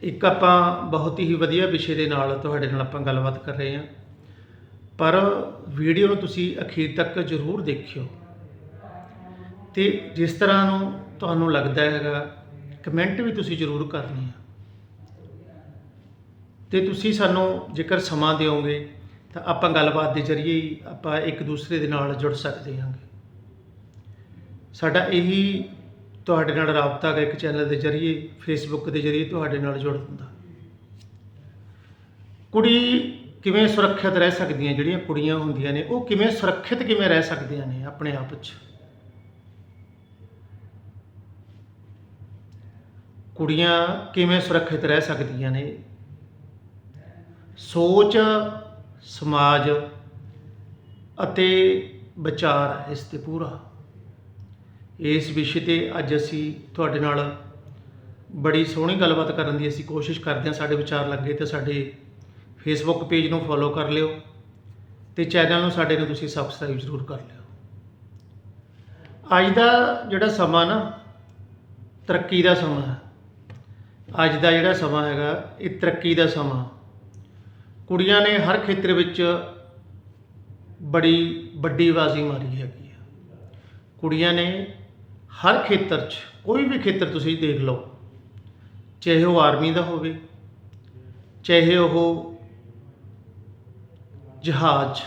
ਇੱਕ ਆਪਾਂ ਬਹੁਤ ਹੀ ਵਧੀਆ ਵਿਸ਼ੇ ਦੇ ਨਾਲ ਤੁਹਾਡੇ ਨਾਲ ਆਪਾਂ ਗੱਲਬਾਤ ਕਰ ਰਹੇ ਹਾਂ। ਪਰ ਵੀਡੀਓ ਨੂੰ ਤੁਸੀਂ ਅਖੀਰ ਤੱਕ ਜ਼ਰੂਰ ਦੇਖਿਓ। ਤੇ ਜਿਸ ਤਰ੍ਹਾਂ ਨੂੰ ਤੁਹਾਨੂੰ ਲੱਗਦਾ ਹੈਗਾ, ਕਮੈਂਟ ਵੀ ਤੁਸੀਂ ਜ਼ਰੂਰ ਕਰਨੀ ਆ। ਤੇ ਤੁਸੀਂ ਸਾਨੂੰ ਜੇਕਰ ਸਮਾਂ ਦਿਓਗੇ, ਤਾਂ ਆਪਾਂ ਗੱਲਬਾਤ ਦੇ ਜ਼ਰੀਏ ਹੀ ਆਪਾਂ ਇੱਕ ਦੂਸਰੇ ਦੇ ਨਾਲ ਜੁੜ ਸਕਦੇ ਹਾਂਗੇ। ਸਾਡਾ ਇਹੀ ਤੁਹਾਡੇ ਨਾਲ ਰਾਬਤਾ ਹੈ ਇੱਕ ਚੈਨਲ ਦੇ ਜ਼ਰੀਏ ਫੇਸਬੁੱਕ ਦੇ ਜ਼ਰੀਏ ਤੁਹਾਡੇ ਨਾਲ ਜੁੜ ਹੁੰਦਾ। ਕੁੜੀ ਕਿਵੇਂ ਸੁਰੱਖਿਅਤ ਰਹਿ ਸਕਦੀਆਂ, ਜਿਹੜੀਆਂ ਕੁੜੀਆਂ ਹੁੰਦੀਆਂ ਨੇ, ਉਹ ਕਿਵੇਂ ਸੁਰੱਖਿਅਤ ਕਿਵੇਂ ਰਹਿ ਸਕਦੀਆਂ ਨੇ ਆਪਣੇ ਆਪ ਵਿੱਚ ਕੁੜੀਆਂ ਕਿਵੇਂ ਸੁਰੱਖਿਅਤ ਰਹਿ ਸਕਦੀਆਂ ਨੇ? ਸੋਚ, ਸਮਾਜ ਅਤੇ ਵਿਚਾਰ ਇਸ ਤੇ ਪੂਰਾ। ਇਸ ਵਿਸ਼ੇ ਤੇ ਅੱਜ ਅਸੀਂ ਤੁਹਾਡੇ ਨਾਲ ਬੜੀ ਸੋਹਣੀ ਗੱਲਬਾਤ ਕਰਨ ਦੀ ਅਸੀਂ ਕੋਸ਼ਿਸ਼ ਕਰਦੇ ਹਾਂ। ਸਾਡੇ ਵਿਚਾਰ ਲੱਗੇ ਤੇ ਸਾਡੇ ਫੇਸਬੁੱਕ ਪੇਜ ਨੂੰ ਫੋਲੋ ਕਰ ਲਿਓ ਤੇ ਚੈਨਲ ਨੂੰ ਸਾਡੇ ਨੂੰ ਤੁਸੀਂ ਸਬਸਕ੍ਰਾਈਬ ਜ਼ਰੂਰ ਕਰ ਲਿਓ। ਅੱਜ ਦਾ ਜਿਹੜਾ ਸਮਾਂ ਨਾ, ਤਰੱਕੀ ਦਾ ਸਮਾਂ ਹੈ। ਅੱਜ ਦਾ ਜਿਹੜਾ ਸਮਾਂ ਹੈਗਾ, ਇਹ ਤਰੱਕੀ ਦਾ ਸਮਾਂ। ਕੁੜੀਆਂ ਨੇ ਹਰ ਖੇਤਰ ਵਿੱਚ ਬੜੀ ਵੱਡੀ ਬਾਜ਼ੀ ਮਾਰੀ ਹੈਗੀ ਆ ਕੁੜੀਆਂ ਨੇ ਹਰ ਖੇਤਰ 'ਚ, ਕੋਈ ਵੀ ਖੇਤਰ ਤੁਸੀਂ ਦੇਖ ਲਓ, ਚਾਹੇ ਉਹ ਆਰਮੀ ਦਾ ਹੋਵੇ, ਚਾਹੇ ਉਹ ਜਹਾਜ਼,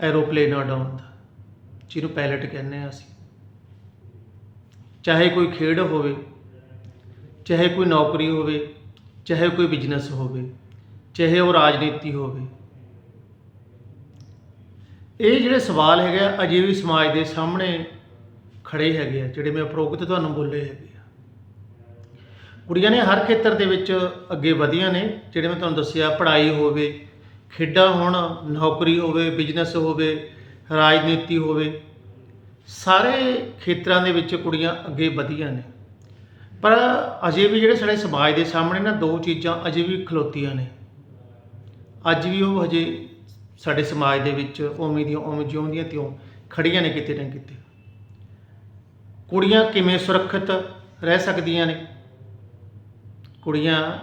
ਐਰੋਪਲੇਨ ਉਡਾਉਣ ਦਾ, ਜਿਹਨੂੰ ਪਾਇਲਟ ਕਹਿੰਦੇ ਆ ਅਸੀਂ। ਚਾਹੇ ਕੋਈ ਖੇਡ ਹੋਵੇ, ਚਾਹੇ ਕੋਈ ਨੌਕਰੀ ਹੋਵੇ, ਚਾਹੇ ਕੋਈ ਬਿਜ਼ਨਸ ਹੋਵੇ, ਚਾਹੇ ਉਹ ਰਾਜਨੀਤੀ ਹੋਵੇ ਇਹ ਜਿਹੜੇ ਸਵਾਲ ਹੈਗੇ ਆ, ਅਜੇ ਵੀ ਸਮਾਜ ਦੇ ਸਾਹਮਣੇ ਖੜੇ ਹੈਗੇ ਆ, ਜਿਹੜੇ ਮੈਂ ਉਪਰੋਕਤ ਤੁਹਾਨੂੰ ਬੋਲੇ ਹੈਗੇ ਆ। ਕੁੜੀਆਂ ਨੇ ਹਰ ਖੇਤਰ ਦੇ ਵਿੱਚ ਅੱਗੇ ਵਧੀਆਂ ਨੇ, ਜਿਹੜੇ ਮੈਂ ਤੁਹਾਨੂੰ ਦੱਸਿਆ, ਪੜ੍ਹਾਈ ਹੋਵੇ, ਖੇਡਾਂ ਹੋਣ, ਨੌਕਰੀ ਹੋਵੇ, ਬਿਜ਼ਨਸ ਹੋਵੇ, ਰਾਜਨੀਤੀ ਹੋਵੇ, ਸਾਰੇ ਖੇਤਰਾਂ ਦੇ ਵਿੱਚ ਕੁੜੀਆਂ ਅੱਗੇ ਵਧੀਆਂ ਨੇ। ਪਰ ਅਜੇ ਵੀ ਜਿਹੜੇ ਸਾਡੇ ਸਮਾਜ ਦੇ ਸਾਹਮਣੇ ਨਾ ਦੋ ਚੀਜ਼ਾਂ ਅਜੇ ਵੀ ਖਲੋਤੀਆਂ ਨੇ। ਅੱਜ ਵੀ ਉਹ ਹਜੇ ਸਾਡੇ ਸਮਾਜ ਦੇ ਵਿੱਚ ਉਵੇਂ ਦੀਆਂ, ਉਵੇਂ ਜਿਉਂਦੀਆਂ ਤਿਉਂ ਖੜੀਆਂ ਨੇ ਕਿਤੇ ਨਾ ਕਿਤੇ। ਕੁੜੀਆਂ ਕਿਵੇਂ ਸੁਰੱਖਿਅਤ ਰਹਿ ਸਕਦੀਆਂ ਨੇ? ਕੁੜੀਆਂ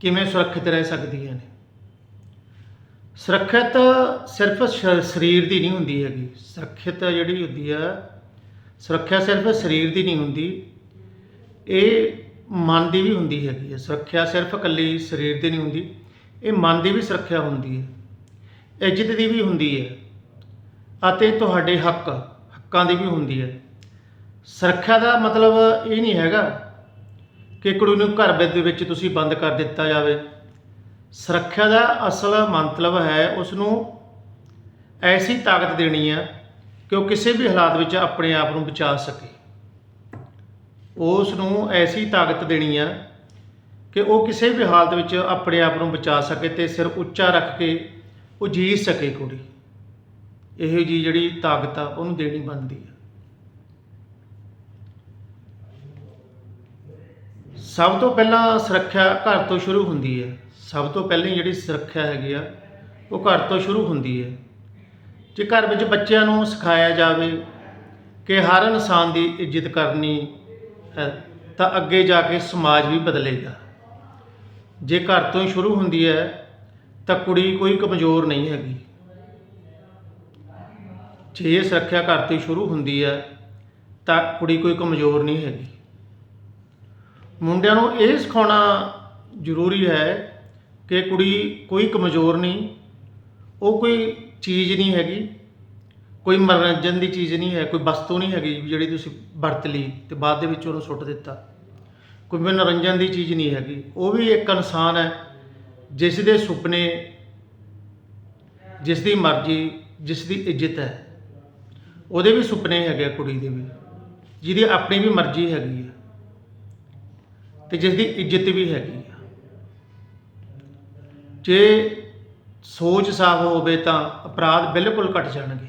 ਕਿਵੇਂ ਸੁਰੱਖਿਅਤ ਰਹਿ ਸਕਦੀਆਂ ਨੇ? ਸੁਰੱਖਿਅਤ ਸਿਰਫ ਸ਼- ਸਰੀਰ ਦੀ ਨਹੀਂ ਹੁੰਦੀ ਹੈਗੀ। ਸੁਰੱਖਿਅਤ ਜਿਹੜੀ ਹੁੰਦੀ ਆ, ਸੁਰੱਖਿਆ ਸਿਰਫ ਸਰੀਰ ਦੀ ਨਹੀਂ ਹੁੰਦੀ, ਇਹ ਮਨ ਦੀ ਵੀ ਹੁੰਦੀ ਹੈਗੀ ਹੈ ਸੁਰੱਖਿਆ ਸਿਰਫ ਇਕੱਲੀ ਸਰੀਰ ਦੀ ਨਹੀਂ ਹੁੰਦੀ, ਇਹ ਮਨ ਦੀ ਵੀ ਸੁਰੱਖਿਆ ਹੁੰਦੀ ਹੈ। ਇੱਜ਼ਤ ਦੀ ਵੀ ਹੁੰਦੀ ਹੈ ਅਤੇ ਤੁਹਾਡੇ ਹੱਕ, ਹੱਕਾਂ ਦੀ ਵੀ ਹੁੰਦੀ ਹੈ। ਸੁਰੱਖਿਆ ਦਾ ਮਤਲਬ ਇਹ ਨਹੀਂ ਹੈਗਾ ਕਿ ਕੁੜੀ ਨੂੰ ਘਰ ਦੇ ਵਿੱਚ ਤੁਸੀਂ ਬੰਦ ਕਰ ਦਿੱਤਾ ਜਾਵੇ। ਸੁਰੱਖਿਆ ਦਾ ਅਸਲ ਮਤਲਬ ਹੈ ਉਸ ਨੂੰ ਐਸੀ ਤਾਕਤ ਦੇਣੀ ਹੈ ਕਿ ਉਹ ਕਿਸੇ ਵੀ ਹਾਲਾਤ ਵਿੱਚ ਆਪਣੇ ਆਪ ਨੂੰ ਬਚਾ ਸਕੇ। ਉਸ ਨੂੰ ਐਸੀ ਤਾਕਤ ਦੇਣੀ ਆ ਕਿ ਉਹ ਕਿਸੇ ਵੀ ਹਾਲਤ ਵਿੱਚ ਆਪਣੇ ਆਪ ਨੂੰ ਬਚਾ ਸਕੇ ਤੇ ਸਿਰ ਉੱਚਾ ਰੱਖ ਕੇ ਉਹ ਜੀ ਸਕੇ ਕੁੜੀ। ਇਹੋ ਜੀ ਜਿਹੜੀ ਤਾਕਤ ਆ, ਉਹਨੂੰ ਦੇਣੀ ਬਣਦੀ ਆ। ਸਭ ਤੋਂ ਪਹਿਲਾਂ ਸੁਰੱਖਿਆ ਘਰ ਤੋਂ ਸ਼ੁਰੂ ਹੁੰਦੀ ਹੈ ਸਭ ਤੋਂ ਪਹਿਲਾਂ ਜਿਹੜੀ ਸੁਰੱਖਿਆ ਹੈਗੀ ਆ, ਉਹ ਘਰ ਤੋਂ ਸ਼ੁਰੂ ਹੁੰਦੀ ਹੈ ਜੇ ਘਰ ਵਿੱਚ ਬੱਚਿਆਂ ਨੂੰ ਸਿਖਾਇਆ ਜਾਵੇ ਕਿ ਹਰ ਇਨਸਾਨ ਦੀ ਇੱਜ਼ਤ ਕਰਨੀ ਹੈ, ਤਾਂ ਅੱਗੇ ਜਾ ਕੇ ਸਮਾਜ ਵੀ ਬਦਲੇਗਾ। ਜੇ ਘਰ ਤੋਂ ਹੀ ਸ਼ੁਰੂ ਹੁੰਦੀ ਹੈ ਤਾਂ ਕੁੜੀ ਕੋਈ ਕਮਜ਼ੋਰ ਨਹੀਂ ਹੈਗੀ। ਜੇ ਸੁਰੱਖਿਆ ਘਰ ਤੋਂ ਸ਼ੁਰੂ ਹੁੰਦੀ ਹੈ, ਤਾਂ ਕੁੜੀ ਕੋਈ ਕਮਜ਼ੋਰ ਨਹੀਂ ਹੈਗੀ। ਮੁੰਡਿਆਂ ਨੂੰ ਇਹ ਸਿਖਾਉਣਾ ਜ਼ਰੂਰੀ ਹੈ ਕਿ ਕੁੜੀ ਕੋਈ ਕਮਜ਼ੋਰ ਨਹੀਂ, ਉਹ ਕੋਈ ਚੀਜ਼ ਨਹੀਂ ਹੈਗੀ, ਕੋਈ ਮਨੋਰੰਜਨ ਦੀ ਚੀਜ਼ ਨਹੀਂ ਹੈ, ਕੋਈ ਵਸਤੂ ਨਹੀਂ ਹੈਗੀ ਜਿਹੜੀ ਤੁਸੀਂ ਵਰਤ ਲਈ ਤੇ ਬਾਅਦ ਦੇ ਵਿੱਚ ਉਹਨੂੰ ਸੁੱਟ ਦਿੱਤਾ। ਕੋਈ ਮਨੋਰੰਜਨ ਦੀ ਚੀਜ਼ ਨਹੀਂ ਹੈਗੀ, ਉਹ ਵੀ ਇੱਕ ਇਨਸਾਨ ਹੈ। ਜਿਸ ਦੇ ਸੁਪਨੇ, ਜਿਸ ਦੀ ਮਰਜ਼ੀ, ਜਿਸ ਦੀ ਇੱਜ਼ਤ ਹੈ, ਉਹਦੇ ਵੀ ਸੁਪਨੇ ਹੈਗੇ ਆ ਕੁੜੀ ਦੇ ਵੀ, ਜਿਹਦੀ ਆਪਣੀ ਵੀ ਮਰਜ਼ੀ ਹੈਗੀ ਹੈ ਤੇ ਜਿਸ ਦੀ ਇੱਜ਼ਤ ਵੀ ਹੈਗੀ ਆ। ਜੇ ਸੋਚ ਸਾਫ਼ ਹੋਵੇ ਤਾਂ ਅਪਰਾਧ ਬਿਲਕੁਲ ਘਟ ਜਾਣਗੇ।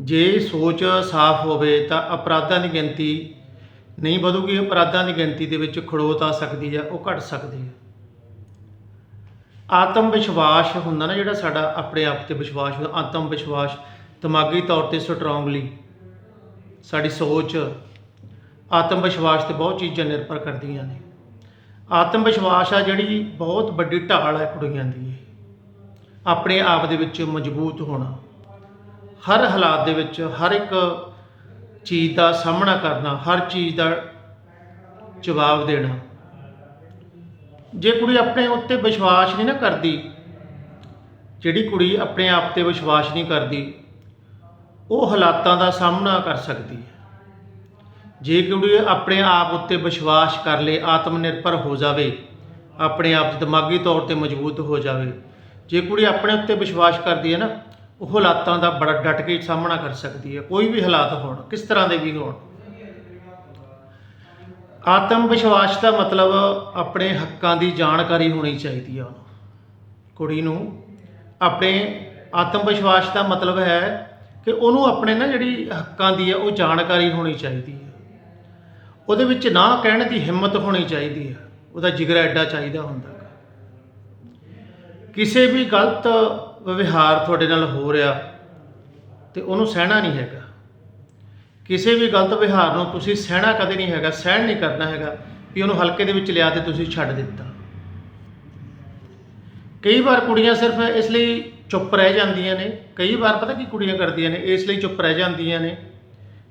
ਜੇ ਸੋਚ ਸਾਫ਼ ਹੋਵੇ ਤਾਂ ਅਪਰਾਧਾਂ ਦੀ ਗਿਣਤੀ ਨਹੀਂ ਵਧੂਗੀ, ਅਪਰਾਧਾਂ ਦੀ ਗਿਣਤੀ ਦੇ ਵਿੱਚ ਖੜੋਤ ਆ ਸਕਦੀ ਹੈ ਉਹ ਘਟ ਸਕਦੀ ਹੈ ਆਤਮ ਵਿਸ਼ਵਾਸ ਹੁੰਦਾ ਨਾ ਜਿਹੜਾ ਸਾਡਾ ਆਪਣੇ ਆਪ ਤੇ ਵਿਸ਼ਵਾਸ ਹੁੰਦਾ, ਆਤਮ ਵਿਸ਼ਵਾਸ ਦਿਮਾਗੀ ਤੌਰ ਤੇ ਸਟਰੋਂਗਲੀ ਸਾਡੀ ਸੋਚ, ਆਤਮ ਵਿਸ਼ਵਾਸ ਤੇ ਬਹੁਤ ਚੀਜ਼ਾਂ ਨਿਰਭਰ ਕਰਦੀਆਂ ਨੇ। ਆਤਮ ਵਿਸ਼ਵਾਸ ਆ ਜਿਹੜੀ ਬਹੁਤ ਵੱਡੀ ਢਾਲ ਹੈ ਕੁੜੀਆਂ ਦੀ। ਆਪਣੇ ਆਪ ਦੇ ਵਿੱਚ ਮਜ਼ਬੂਤ ਹੋਣਾ। ਹਰ ਹਾਲਾਤ ਦੇ ਵਿੱਚ ਹਰ ਇੱਕ ਚੀਜ਼ ਦਾ ਸਾਹਮਣਾ ਕਰਨਾ, ਹਰ ਚੀਜ਼ ਦਾ ਜਵਾਬ ਦੇਣਾ। ਜੇ ਕੁੜੀ ਆਪਣੇ ਉੱਤੇ ਵਿਸ਼ਵਾਸ ਨਹੀਂ ਨਾ ਕਰਦੀ, ਜਿਹੜੀ ਕੁੜੀ ਆਪਣੇ ਆਪ ਤੇ ਵਿਸ਼ਵਾਸ ਨਹੀਂ ਕਰਦੀ, ਉਹ ਹਾਲਾਤਾਂ ਦਾ ਸਾਹਮਣਾ ਕਰ ਸਕਦੀ ਹੈ। ਜੇ ਕੁੜੀ ਆਪਣੇ ਆਪ ਉੱਤੇ ਵਿਸ਼ਵਾਸ ਕਰ ਲੇ ਆਤਮ ਨਿਰਭਰ ਹੋ ਜਾਵੇ, ਆਪਣੇ ਆਪ ਦਿਮਾਗੀ ਤੌਰ ਤੇ ਮਜ਼ਬੂਤ ਹੋ ਜਾਵੇ, ਜੇ ਕੁੜੀ ਆਪਣੇ ਉੱਤੇ ਵਿਸ਼ਵਾਸ ਕਰਦੀ ਹੈ ਨਾ, ਉਹ ਹਾਲਾਤਾਂ ਦਾ ਬੜਾ ਡਟ ਕੇ ਸਾਹਮਣਾ ਕਰ ਸਕਦੀ ਹੈ, ਕੋਈ ਵੀ ਹਾਲਾਤ ਹੋਣ, ਕਿਸ ਤਰ੍ਹਾਂ ਦੇ ਵੀ ਹੋਣ। ਆਤਮ ਵਿਸ਼ਵਾਸ ਦਾ ਮਤਲਬ ਆਪਣੇ ਹੱਕਾਂ ਦੀ ਜਾਣਕਾਰੀ ਹੋਣੀ ਚਾਹੀਦੀ ਆ। ਉਹਨੂੰ ਕੁੜੀ ਨੂੰ ਆਪਣੇ ਆਤਮ ਵਿਸ਼ਵਾਸ ਦਾ ਮਤਲਬ ਹੈ ਕਿ ਉਹਨੂੰ ਆਪਣੇ ਨਾ ਜਿਹੜੀ ਹੱਕਾਂ ਦੀ ਹੈ ਉਹ ਜਾਣਕਾਰੀ ਹੋਣੀ ਚਾਹੀਦੀ ਹੈ ਉਹਦੇ ਵਿੱਚ ਨਾ ਕਹਿਣ ਦੀ ਹਿੰਮਤ ਹੋਣੀ ਚਾਹੀਦੀ ਹੈ ਉਹਦਾ ਜਿਗਰਾ ਐਡਾ ਚਾਹੀਦਾ ਹੁੰਦਾ। ਕਿਸੇ ਵੀ ਗਲਤ ਵਿਵਹਾਰ ਤੁਹਾਡੇ ਨਾਲ ਹੋ ਰਿਹਾ ਤੇ ਉਹਨੂੰ ਸਹਿਣਾ ਨਹੀਂ ਹੈਗਾ। ਕਿਸੇ ਵੀ ਗਲਤ ਵਿਹਾਰ ਨੂੰ ਤੁਸੀਂ ਸਹਿਣਾ ਕਦੇ ਨਹੀਂ ਹੈਗਾ, ਸਹਿਣ ਨਹੀਂ ਕਰਨਾ ਹੈਗਾ, ਵੀ ਉਹਨੂੰ ਹਲਕੇ ਦੇ ਵਿੱਚ ਲਿਆ ਤੇ ਤੁਸੀਂ ਛੱਡ ਦਿੱਤਾ। ਕਈ ਵਾਰ ਕੁੜੀਆਂ ਸਿਰਫ ਇਸ ਲਈ ਚੁੱਪ ਰਹਿ ਜਾਂਦੀਆਂ ਨੇ, ਕਈ ਵਾਰ ਪਤਾ ਕੀ ਕੁੜੀਆਂ ਕਰਦੀਆਂ ਨੇ, ਇਸ ਲਈ ਚੁੱਪ ਰਹਿ ਜਾਂਦੀਆਂ ਨੇ,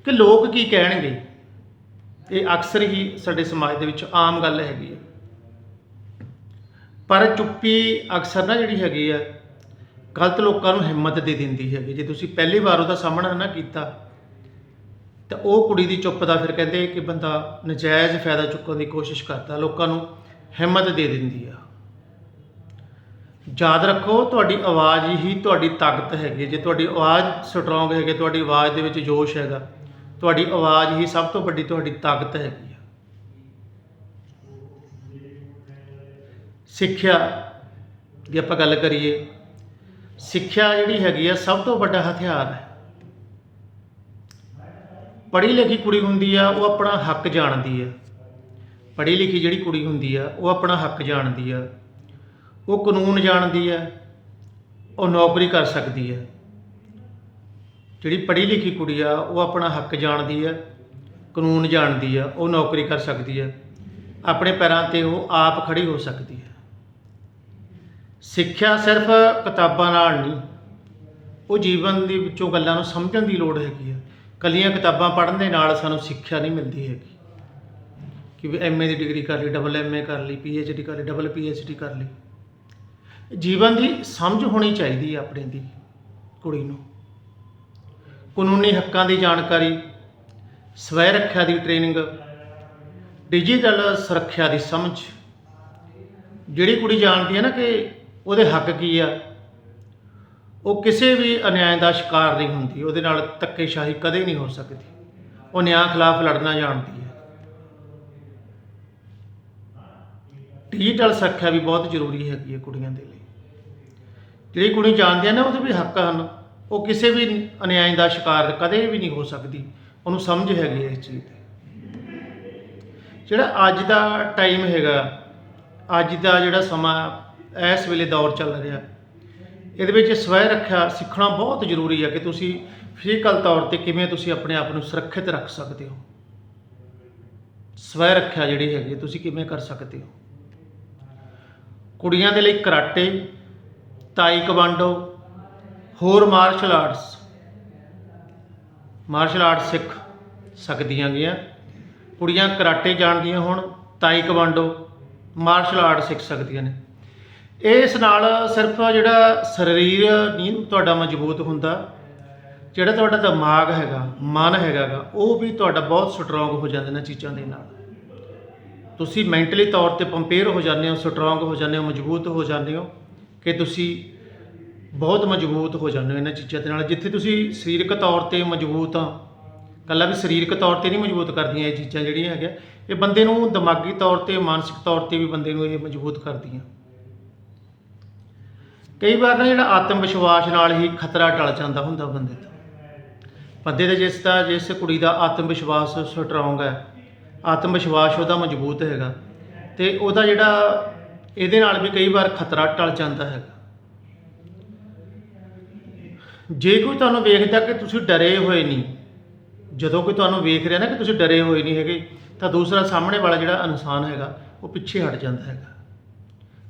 ਕਿ ਲੋਕ ਕੀ ਕਹਿਣਗੇ? ਇਹ ਅਕਸਰ ਹੀ ਸਾਡੇ ਸਮਾਜ ਦੇ ਵਿੱਚ ਆਮ ਗੱਲ ਹੈਗੀ ਹੈ। ਪਰ ਚੁੱਪੀ ਅਕਸਰ ਨਾ ਜਿਹੜੀ ਹੈਗੀ ਆ, ਗਲਤ ਲੋਕਾਂ ਨੂੰ ਹਿੰਮਤ ਦੇ ਦਿੰਦੀ ਹੈਗੀ। ਜੇ ਤੁਸੀਂ ਪਹਿਲੀ ਵਾਰ ਉਹਦਾ ਸਾਹਮਣਾ ਨਾ ਕੀਤਾ ਤਾਂ ਉਹ ਕੁੜੀ ਦੀ ਚੁੱਪ ਦਾ ਫਿਰ ਕਹਿੰਦੇ ਕਿ ਬੰਦਾ ਨਜਾਇਜ਼ ਫਾਇਦਾ ਚੁੱਕਣ ਦੀ ਕੋਸ਼ਿਸ਼ ਕਰਦਾ, ਲੋਕਾਂ ਨੂੰ ਹਿੰਮਤ ਦੇ ਦਿੰਦੀ ਆ। ਯਾਦ ਰੱਖੋ, ਤੁਹਾਡੀ ਆਵਾਜ਼ ਹੀ ਤੁਹਾਡੀ ਤਾਕਤ ਹੈਗੀ ਜੇ ਤੁਹਾਡੀ ਆਵਾਜ਼ ਸਟਰੋਂਗ ਹੈਗੀ, ਤੁਹਾਡੀ ਆਵਾਜ਼ ਦੇ ਵਿੱਚ ਜੋਸ਼ ਹੈਗਾ, ਤੁਹਾਡੀ ਆਵਾਜ਼ ਹੀ ਸਭ ਤੋਂ ਵੱਡੀ ਤੁਹਾਡੀ ਤਾਕਤ ਹੈਗੀ ਆ। ਸਿੱਖਿਆ ਦੀ ਆਪਾਂ ਗੱਲ ਕਰੀਏ, ਸਿੱਖਿਆ ਜਿਹੜੀ ਹੈਗੀ ਆ, ਸਭ ਤੋਂ ਵੱਡਾ ਹਥਿਆਰ ਹੈ। ਪੜ੍ਹੀ ਲਿਖੀ ਕੁੜੀ ਹੁੰਦੀ ਆ, ਉਹ ਆਪਣਾ ਹੱਕ ਜਾਣਦੀ ਆ। ਪੜ੍ਹੀ ਲਿਖੀ ਜਿਹੜੀ ਕੁੜੀ ਹੁੰਦੀ ਆ, ਉਹ ਆਪਣਾ ਹੱਕ ਜਾਣਦੀ ਆ। ਉਹ ਕਾਨੂੰਨ ਜਾਣਦੀ ਆ, ਉਹ ਨੌਕਰੀ ਕਰ ਸਕਦੀ ਆ। ਜਿਹੜੀ ਪੜ੍ਹੀ ਲਿਖੀ ਕੁੜੀ ਆ, ਉਹ ਆਪਣਾ ਹੱਕ ਜਾਣਦੀ ਆ, ਕਾਨੂੰਨ ਜਾਣਦੀ ਆ, ਉਹ ਨੌਕਰੀ ਕਰ ਸਕਦੀ ਆ। ਆਪਣੇ ਪੈਰਾਂ ਤੇ ਉਹ ਆਪ ਖੜੀ ਹੋ ਸਕਦੀ ਹੈ ਸਿੱਖਿਆ ਸਿਰਫ ਕਿਤਾਬਾਂ ਨਾਲ ਨਹੀਂ, ਉਹ ਜੀਵਨ ਦੇ ਵਿੱਚੋਂ ਗੱਲਾਂ ਨੂੰ ਸਮਝਣ ਦੀ ਲੋੜ ਹੈਗੀ ਆ। ਕੱਲੀਆਂ ਕਿਤਾਬਾਂ ਪੜ੍ਹਨ ਦੇ ਨਾਲ ਸਾਨੂੰ ਸਿੱਖਿਆ ਨਹੀਂ ਮਿਲਦੀ ਹੈਗੀ। ਕਿ ਵੀ ਐਮਏ ਦੀ ਡਿਗਰੀ ਕਰ ਲਈ ਡਬਲ ਐਮਏ ਕਰ ਲਈ ਪੀਐਚਡੀ ਕਰ ਲਈ ਡਬਲ ਪੀਐਚਡੀ ਕਰ ਲਈ। ਜੀਵਨ ਦੀ ਸਮਝ ਹੋਣੀ ਚਾਹੀਦੀ ਹੈ ਆਪਣੇ ਦੀ, ਕੁੜੀ ਨੂੰ। ਕਾਨੂੰਨੀ ਹੱਕਾਂ ਦੀ ਜਾਣਕਾਰੀ, ਸਵੈ ਰੱਖਿਆ ਦੀ ਟ੍ਰੇਨਿੰਗ ਡਿਜੀਟਲ ਸੁਰੱਖਿਆ ਦੀ ਸਮਝ। ਜਿਹੜੀ ਕੁੜੀ ਜਾਣਦੀ ਹੈ ਨਾ ਕਿ ਉਹਦੇ ਹੱਕ ਕੀ ਆ ਉਹ ਕਿਸੇ ਵੀ ਅਨਿਆਂ ਦਾ ਸ਼ਿਕਾਰ ਨਹੀਂ ਹੁੰਦੀ, ਉਹਦੇ ਨਾਲ ਧੱਕੇਸ਼ਾਹੀ ਕਦੇ ਨਹੀਂ ਹੋ ਸਕਦੀ। ਉਹ ਨਿਆਂ ਖਿਲਾਫ ਲੜਨਾ ਜਾਣਦੀ ਹੈ। ਡਿਜੀਟਲ ਸਿੱਖਿਆ ਵੀ ਬਹੁਤ ਜ਼ਰੂਰੀ ਹੈਗੀ ਹੈ ਕੁੜੀਆਂ ਦੇ ਲਈ। ਜਿਹੜੀ ਕੁੜੀ ਜਾਣਦੀ ਹੈ ਨਾ, ਉਹਦੇ ਵੀ ਹੱਕ ਹਨ। ਉਹ ਕਿਸੇ ਵੀ ਅਨਿਆਂ ਦਾ ਸ਼ਿਕਾਰ ਕਦੇ ਵੀ ਨਹੀਂ ਹੋ ਸਕਦੀ। ਉਹਨੂੰ ਸਮਝ ਹੈਗੀ ਹੈ ਇਸ ਚੀਜ਼ ਦੀ। ਜਿਹੜਾ ਅੱਜ ਦਾ ਟਾਈਮ ਹੈਗਾ, ਅੱਜ ਦਾ ਜਿਹੜਾ ਸਮਾਂ, ਇਸ ਵੇਲੇ ਦੌਰ ਚੱਲ ਰਿਹਾ ਇਹਦੇ ਵਿੱਚ ਸਵੈ ਰੱਖਿਆ ਸਿੱਖਣਾ ਬਹੁਤ ਜ਼ਰੂਰੀ ਹੈ ਕਿ ਤੁਸੀਂ ਫਿਜ਼ੀਕਲ ਤੌਰ ਤੇ ਕਿਵੇਂ ਤੁਸੀਂ ਆਪਣੇ ਆਪ ਨੂੰ ਸੁਰੱਖਿਅਤ ਰੱਖ ਸਕਦੇ ਹੋ। ਸਵੈ ਰੱਖਿਆ ਜਿਹੜੀ ਹੈਗੀ ਹੈ, ਤੁਸੀਂ ਕਿਵੇਂ ਕਰ ਸਕਦੇ ਹੋ। ਕੁੜੀਆਂ ਦੇ ਲਈ ਕਰਾਟੇ ਤਾਈਕਵਾਂਡੋ ਹੋਰ ਮਾਰਸ਼ਲ ਆਰਟਸ। ਮਾਰਸ਼ਲ ਆਰਟ ਸਿੱਖ ਸਕਦੀਆਂ ਗੀਆਂ। ਕੁੜੀਆਂ ਕਰਾਟੇ ਜਾਣਦੀਆਂ ਹੋਣ ਤਾਈਕਵਾਂਡੋ ਮਾਰਸ਼ਲ ਆਰਟ ਸਿੱਖ ਸਕਦੀਆਂ ਨੇ। ਇਸ ਨਾਲ ਸਿਰਫ ਜਿਹੜਾ ਸਰੀਰ ਨਹੀਂ ਤੁਹਾਡਾ ਮਜ਼ਬੂਤ ਹੁੰਦਾ ਜਿਹੜਾ ਤੁਹਾਡਾ ਦਿਮਾਗ ਹੈਗਾ ਮਨ ਹੈਗਾ ਗਾ, ਉਹ ਵੀ ਤੁਹਾਡਾ ਬਹੁਤ ਸਟਰੋਂਗ ਹੋ ਜਾਂਦਾ ਇਹਨਾਂ ਚੀਜ਼ਾਂ ਦੇ ਨਾਲ। ਤੁਸੀਂ ਮੈਂਟਲੀ ਤੌਰ ਤੇ ਪੰਪੇਅਰ ਹੋ ਜਾਂਦੇ ਹੋ ਸਟਰੋਂਗ ਹੋ ਜਾਂਦੇ ਹੋ ਮਜ਼ਬੂਤ ਹੋ ਜਾਂਦੇ ਹੋ ਕਿ ਤੁਸੀਂ ਬਹੁਤ ਮਜ਼ਬੂਤ ਹੋ ਜਾਂਦੇ ਹੋ ਇਹਨਾਂ ਚੀਜ਼ਾਂ ਦੇ ਨਾਲ। ਜਿੱਥੇ ਤੁਸੀਂ ਸਰੀਰਕ ਤੌਰ ਤੇ ਮਜ਼ਬੂਤ ਆ ਕੱਲਾ ਵੀ ਸਰੀਰਕ ਤੌਰ ਤੇ ਨਹੀਂ ਮਜ਼ਬੂਤ ਕਰਦੀਆਂ ਇਹ ਚੀਜ਼ਾਂ ਜਿਹੜੀਆਂ ਹੈਗੀਆਂ ਇਹ ਬੰਦੇ ਨੂੰ ਦਿਮਾਗੀ ਤੌਰ ਤੇ ਮਾਨਸਿਕ ਤੌਰ ਤੇ ਵੀ ਬੰਦੇ ਨੂੰ ਇਹ ਮਜ਼ਬੂਤ ਕਰਦੀਆਂ। ਕਈ ਵਾਰ ਨਾ ਜਿਹੜਾ ਆਤਮ ਵਿਸ਼ਵਾਸ ਨਾਲ ਹੀ ਖਤਰਾ ਟਲ ਜਾਂਦਾ ਹੁੰਦਾ ਬੰਦੇ ਤੋਂ ਬੰਦੇ ਦਾ ਜਿਸ ਦਾ ਜਿਸ ਕੁੜੀ ਦਾ ਆਤਮ ਵਿਸ਼ਵਾਸ ਸਟਰੋਂਗ ਹੈ, ਆਤਮ ਵਿਸ਼ਵਾਸ ਉਹਦਾ ਮਜ਼ਬੂਤ ਹੈਗਾ ਤੇ ਉਹਦਾ ਜਿਹੜਾ ਇਹਦੇ ਨਾਲ ਵੀ ਕਈ ਵਾਰ ਖਤਰਾ ਟਲ ਜਾਂਦਾ ਹੈਗਾ। ਜੇ ਕੋਈ ਤੁਹਾਨੂੰ ਵੇਖਦਾ ਕਿ ਤੁਸੀਂ ਡਰੇ ਹੋਏ ਨਹੀਂ, ਜਦੋਂ ਕੋਈ ਤੁਹਾਨੂੰ ਵੇਖ ਰਿਹਾ ਨਾ ਕਿ ਤੁਸੀਂ ਡਰੇ ਹੋਏ ਨਹੀਂ ਹੈਗੇ, ਤਾਂ ਦੂਸਰਾ ਸਾਹਮਣੇ ਵਾਲਾ ਜਿਹੜਾ ਇਨਸਾਨ ਹੈਗਾ, ਉਹ ਪਿੱਛੇ ਹਟ ਜਾਂਦਾ ਹੈਗਾ।